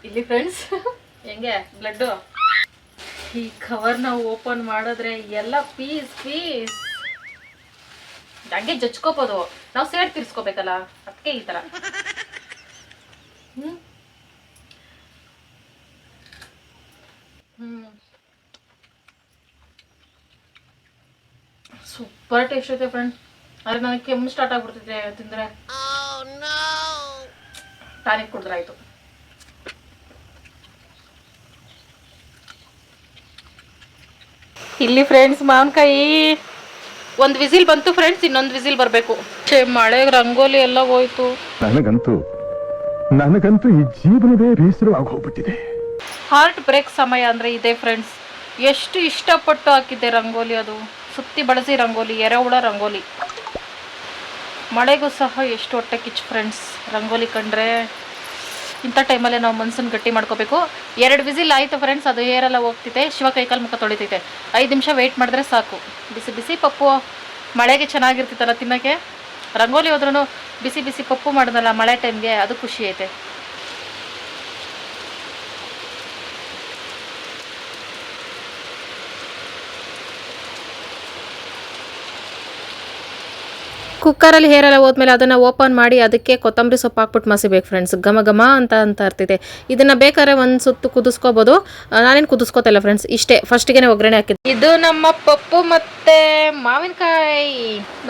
ಇಲ್ಲಿ ಫ್ರೆಂಡ್ಸ್ ಹೆಂಗೆ? ಬ್ಲಡ್ಡು? ಈ ಕವರ್ನ ಓಪನ್ ಮಾಡಿದ್ರೆ ಎಲ್ಲ ಪೀಸ್ ಪೀಸ್ ಹಂಗೆ ಜಚ್ಕೋಬೋದು. ನಾವು ಸೇಡ್ ತಿರ್ಸ್ಕೋಬೇಕಲ್ಲ? ಅದಕ್ಕೆ ಈ ತರ. ಹ್ಮ್. ಹ್ಮ್. ಸೂಪರ್ ಟೇಸ್ಟ್ ಐತೆ ಫ್ರೆಂಡ್ ಆದ್ರೆ ನನಗೆ ಕೆಮ್ಮು ಸ್ಟಾರ್ಟ್ ಆಗ್ಬಿಡ್ತಿದೆ ತಿಂದ್ರೆ. ಟಾನಿಕ್ ಕುಡಿದ್ರಾಯ್ತು. ಇಲ್ಲಿ ಫ್ರೆಂಡ್ಸ್ ಮಾವಿನಕಾಯಿ ಒಂದು ವಿಸಿಲ್ ಬಂತು ಫ್ರೆಂಡ್ಸ್ ಇನ್ನೊಂದು ವಿಸಿಲ್ ಬರಬೇಕು. ಮಳೆ ರಂಗೋಲಿ ಎಲ್ಲ ಹೋಯ್ತು. ನನಗಂತೂ ನನಗಂತೂ ಈ ಜೀವನವೇ ಬೇಸರವಾಗಿ ಹೋಗ್ಬಿಟ್ಟಿದೆ ಹಾರ್ಟ್ ಬ್ರೇಕ್ ಸಮಯ ಅಂದರೆ ಇದೆ ಫ್ರೆಂಡ್ಸ್ ಎಷ್ಟು ಇಷ್ಟಪಟ್ಟು ಹಾಕಿದ್ದೆ ರಂಗೋಲಿ ಅದು. ಸುತ್ತಿ ಬಳಸಿ ರಂಗೋಲಿ ಎರೆಹುಳ ರಂಗೋಲಿ. ಮಳೆಗೂ ಸಹ ಎಷ್ಟು ಹೊಟ್ಟೆ ಕಿಚ್ಚು ಫ್ರೆಂಡ್ಸ್ ರಂಗೋಲಿ ಕಂಡ್ರೆ ಇಂಥ ಟೈಮಲ್ಲೇ ನಾವು ಮನ್ಸನ್ನು ಗಟ್ಟಿ ಮಾಡ್ಕೋಬೇಕು. ಎರಡು ವಿಸಿಲ್ ಆಯಿತು ಫ್ರೆಂಡ್ಸ್ ಅದು ಏರೆಲ್ಲ ಹೋಗ್ತಿದೆ. ಶಿವ ಕೈಕಾಲು ಮುಖ ತೊಳಿತೈತೆ. ಐದು ನಿಮಿಷ ವೆಯ್ಟ್ ಮಾಡಿದ್ರೆ ಸಾಕು. ಬಿಸಿ ಬಿಸಿ ಪಪ್ಪು, ಮಳೆಗೆ ಚೆನ್ನಾಗಿರ್ತಿತ್ತಲ್ಲ ತಿನ್ನೋಕ್ಕೆ? ರಂಗೋಲಿ ಹೋದ್ರೂ ಬಿಸಿ ಬಿಸಿ ಪಪ್ಪು ಮಾಡಿದ್ನಲ್ಲ ಮಳೆ ಟೈಮ್ಗೆ ಅದು ಖುಷಿ ಐತೆ. ಕುಕ್ಕರಲ್ಲಿ ಹೇರೆಲ್ಲ ಹೋದ್ಮೇಲೆ ಅದನ್ನು ಓಪನ್ ಮಾಡಿ ಅದಕ್ಕೆ ಕೊತ್ತಂಬರಿ ಸೊಪ್ಪು ಹಾಕ್ಬಿಟ್ಟು ಮಸಿಬೇಕು ಫ್ರೆಂಡ್ಸ್ ಘಮ ಘಮ ಅಂತ ಅಂತ ಇರ್ತಿದೆ ಇದನ್ನು ಬೇಕಾದ್ರೆ ಒಂದು ಸುತ್ತು ಕುದಿಸ್ಕೋಬೋದು. ನಾನೇನು ಕುದಿಸ್ಕೋತಿಲ್ಲ ಫ್ರೆಂಡ್ಸ್ ಇಷ್ಟೇ. ಫಸ್ಟಿಗೆ ಒಗ್ಗರಣೆ ಹಾಕಿದ್ದೆ. ಇದು ನಮ್ಮ ಪಪ್ಪು ಮತ್ತು ಮಾವಿನಕಾಯಿ.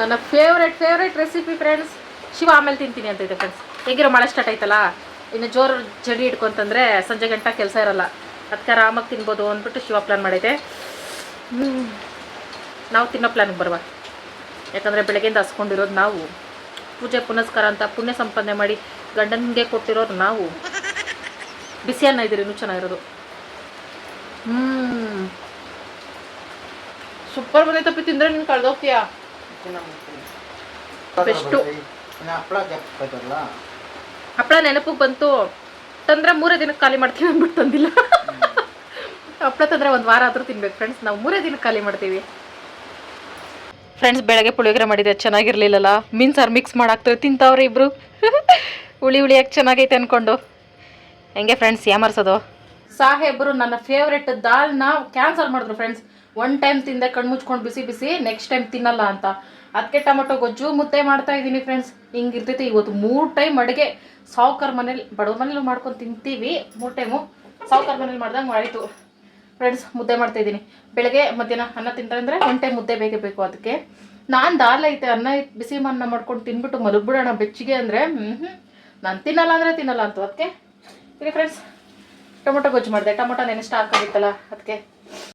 ನನ್ನ favourite favourite recipe friends Shiva ಆಮೇಲೆ ತಿಂತೀನಿ ಅಂತ ಇದೆ ಫ್ರೆಂಡ್ಸ್ ಹೇಗಿರೋ ಮಳೆ ಸ್ಟಾರ್ಟ್ ಆಯ್ತಲ್ಲ? ಇನ್ನು ಜೋರು ಜಡಿ ಹಿಡ್ಕೊಂತಂದರೆ ಸಂಜೆ ಗಂಟ ಕೆಲಸ ಇರಲ್ಲ. ಅದಕ್ಕೆ ಆರಾಮಾಗಿ ತಿನ್ಬೋದು ಅಂದ್ಬಿಟ್ಟು ಶಿವ ಪ್ಲಾನ್ ಮಾಡಿದೆ. ನಾವು ತಿನ್ನೋ ಪ್ಲ್ಯಾನಿಗೆ ಬರುವ. ಯಾಕಂದರೆ ಬೆಳಗ್ಗೆಯಿಂದ ಹಸ್ಕೊಂಡಿರೋದು ನಾವು. ಪೂಜೆ ಪುನಸ್ಕಾರ ಅಂತ ಪುಣ್ಯ ಸಂಪಾದನೆ ಮಾಡಿ ಗಂಡನಿಗೆ ಕೊಟ್ಟಿರೋದು ನಾವು. ಬಿಸಿ ಅನ್ನ ಇದ್ದೀರಿ, ಇನ್ನೂ ಚೆನ್ನಾಗಿರೋದು. ಹ್ಞೂ ಸೂಪರ್ ಬಂದೈತಪ್ಪಿ ತಿಂದರೆ ನೀನು ಕಳ್ದೋಗ್ತೀಯಾ? ಬೆಸ್ಟು. ಹಪ್ಪಳ ನೆನಪಿಗೆ ಬಂತು. ತಂದ್ರೆ ಮೂರೇ ದಿನಕ್ಕೆ ಖಾಲಿ ಮಾಡ್ತೀವಿ ಅಂದ್ಬಿಟ್ಟು ತಂದಿಲ್ಲ. ಹಪ್ಪಳ ತಂದ್ರೆ ಒಂದು ವಾರ ಆದರೂ ತಿನ್ಬೇಕು ಫ್ರೆಂಡ್ಸ್ ನಾವು ಮೂರೇ ದಿನಕ್ಕೆ ಖಾಲಿ ಮಾಡ್ತೀವಿ. ಫ್ರೆಂಡ್ಸ್ ಬೆಳಗ್ಗೆ ಪುಳಿಯೋಗರೆ ಮಾಡಿದೆ ಚೆನ್ನಾಗಿರ್ಲಿಲ್ಲಲ್ಲ? ಮೀನ್ಸ್ ಮಿಕ್ಸ್ ಮಾಡಾಕ್ತಾರೆ ತಿಂತಾವ್ರೆ ಇಬ್ರು. ಹುಳಿ ಹುಳಿ ಯಾಕೆ ಚೆನ್ನಾಗೈತೆ ಅನ್ಕೊಂಡು. ಹೆಂಗೆ ಫ್ರೆಂಡ್ಸ್ ಯಾಮರ್ಸೋದು ಸಾಹೇಬ್ರು, ನನ್ನ ಫೇವ್ರೆಟ್ ದಾಲ್ನ ಕ್ಯಾನ್ಸಲ್ ಮಾಡಿದ್ರು ಫ್ರೆಂಡ್ಸ್ ಒನ್ ಟೈಮ್ ತಿಂದೆ, ಕಣ್ಣು ಮುಚ್ಕೊಂಡು ಬಿಸಿ ಬಿಸಿ ನೆಕ್ಸ್ಟ್ ಟೈಮ್ ತಿನ್ನಲ್ಲ ಅಂತ. ಅದಕ್ಕೆ ಟೊಮೊಟೊ, ಗೊಜ್ಜು, ಮುದ್ದೆ ಮಾಡ್ತಾ ಇದ್ದೀನಿ ಫ್ರೆಂಡ್ಸ್ ಹಿಂಗಿರ್ತೈತೆ, ಇವತ್ತು ಮೂರು ಟೈಮ್ ಅಡುಗೆ. ಸಾವುಕಾರ ಮನೇಲಿ, ಬಡವ್ರ ಮನೇಲಿ ಮಾಡ್ಕೊಂಡು ತಿಂತೀವಿ. ಮೂರು ಟೈಮು ಸಾವುಕಾರ ಮನೇಲಿ ಮಾಡ್ದಂಗೆ ಮಾಡಿತು. ಫ್ರೆಂಡ್ಸ್ ಮುದ್ದೆ ಮಾಡ್ತಾ ಇದ್ದೀನಿ. ಬೆಳಗ್ಗೆ ಮಧ್ಯಾಹ್ನ ಅನ್ನ ತಿಂತಾರೆ ಅಂದರೆ ಮುದ್ದೆ ಬೇಕೇ ಬೇಕು ಅದಕ್ಕೆ. ನಾನು ದಾಲ್ ಐತೆ, ಅನ್ನ ಬಿಸಿ ಅನ್ನ ಮಾಡ್ಕೊಂಡು ತಿನ್ಬಿಟ್ಟು ಮಲಗ್ಬಿಡೋಣ ಬೆಚ್ಚಿಗೆ ಅಂದರೆ ಹ್ಞೂ ನಾನು ತಿನ್ನಲ್ಲ ಅಂದರೆ ತಿನ್ನಲ್ಲ ಅಂತ ಅದಕ್ಕೆ. ಇಲ್ಲಿ ಫ್ರೆಂಡ್ಸ್ ಟೊಮೊಟೊ ಗೊಜ್ಜು ಮಾಡಿದೆ. ಟೊಮೊಟೊ ನೆನೆ ಸ್ಟಾಕ್ ಆಗಿತ್ತಲ್ಲ ಅದಕ್ಕೆ.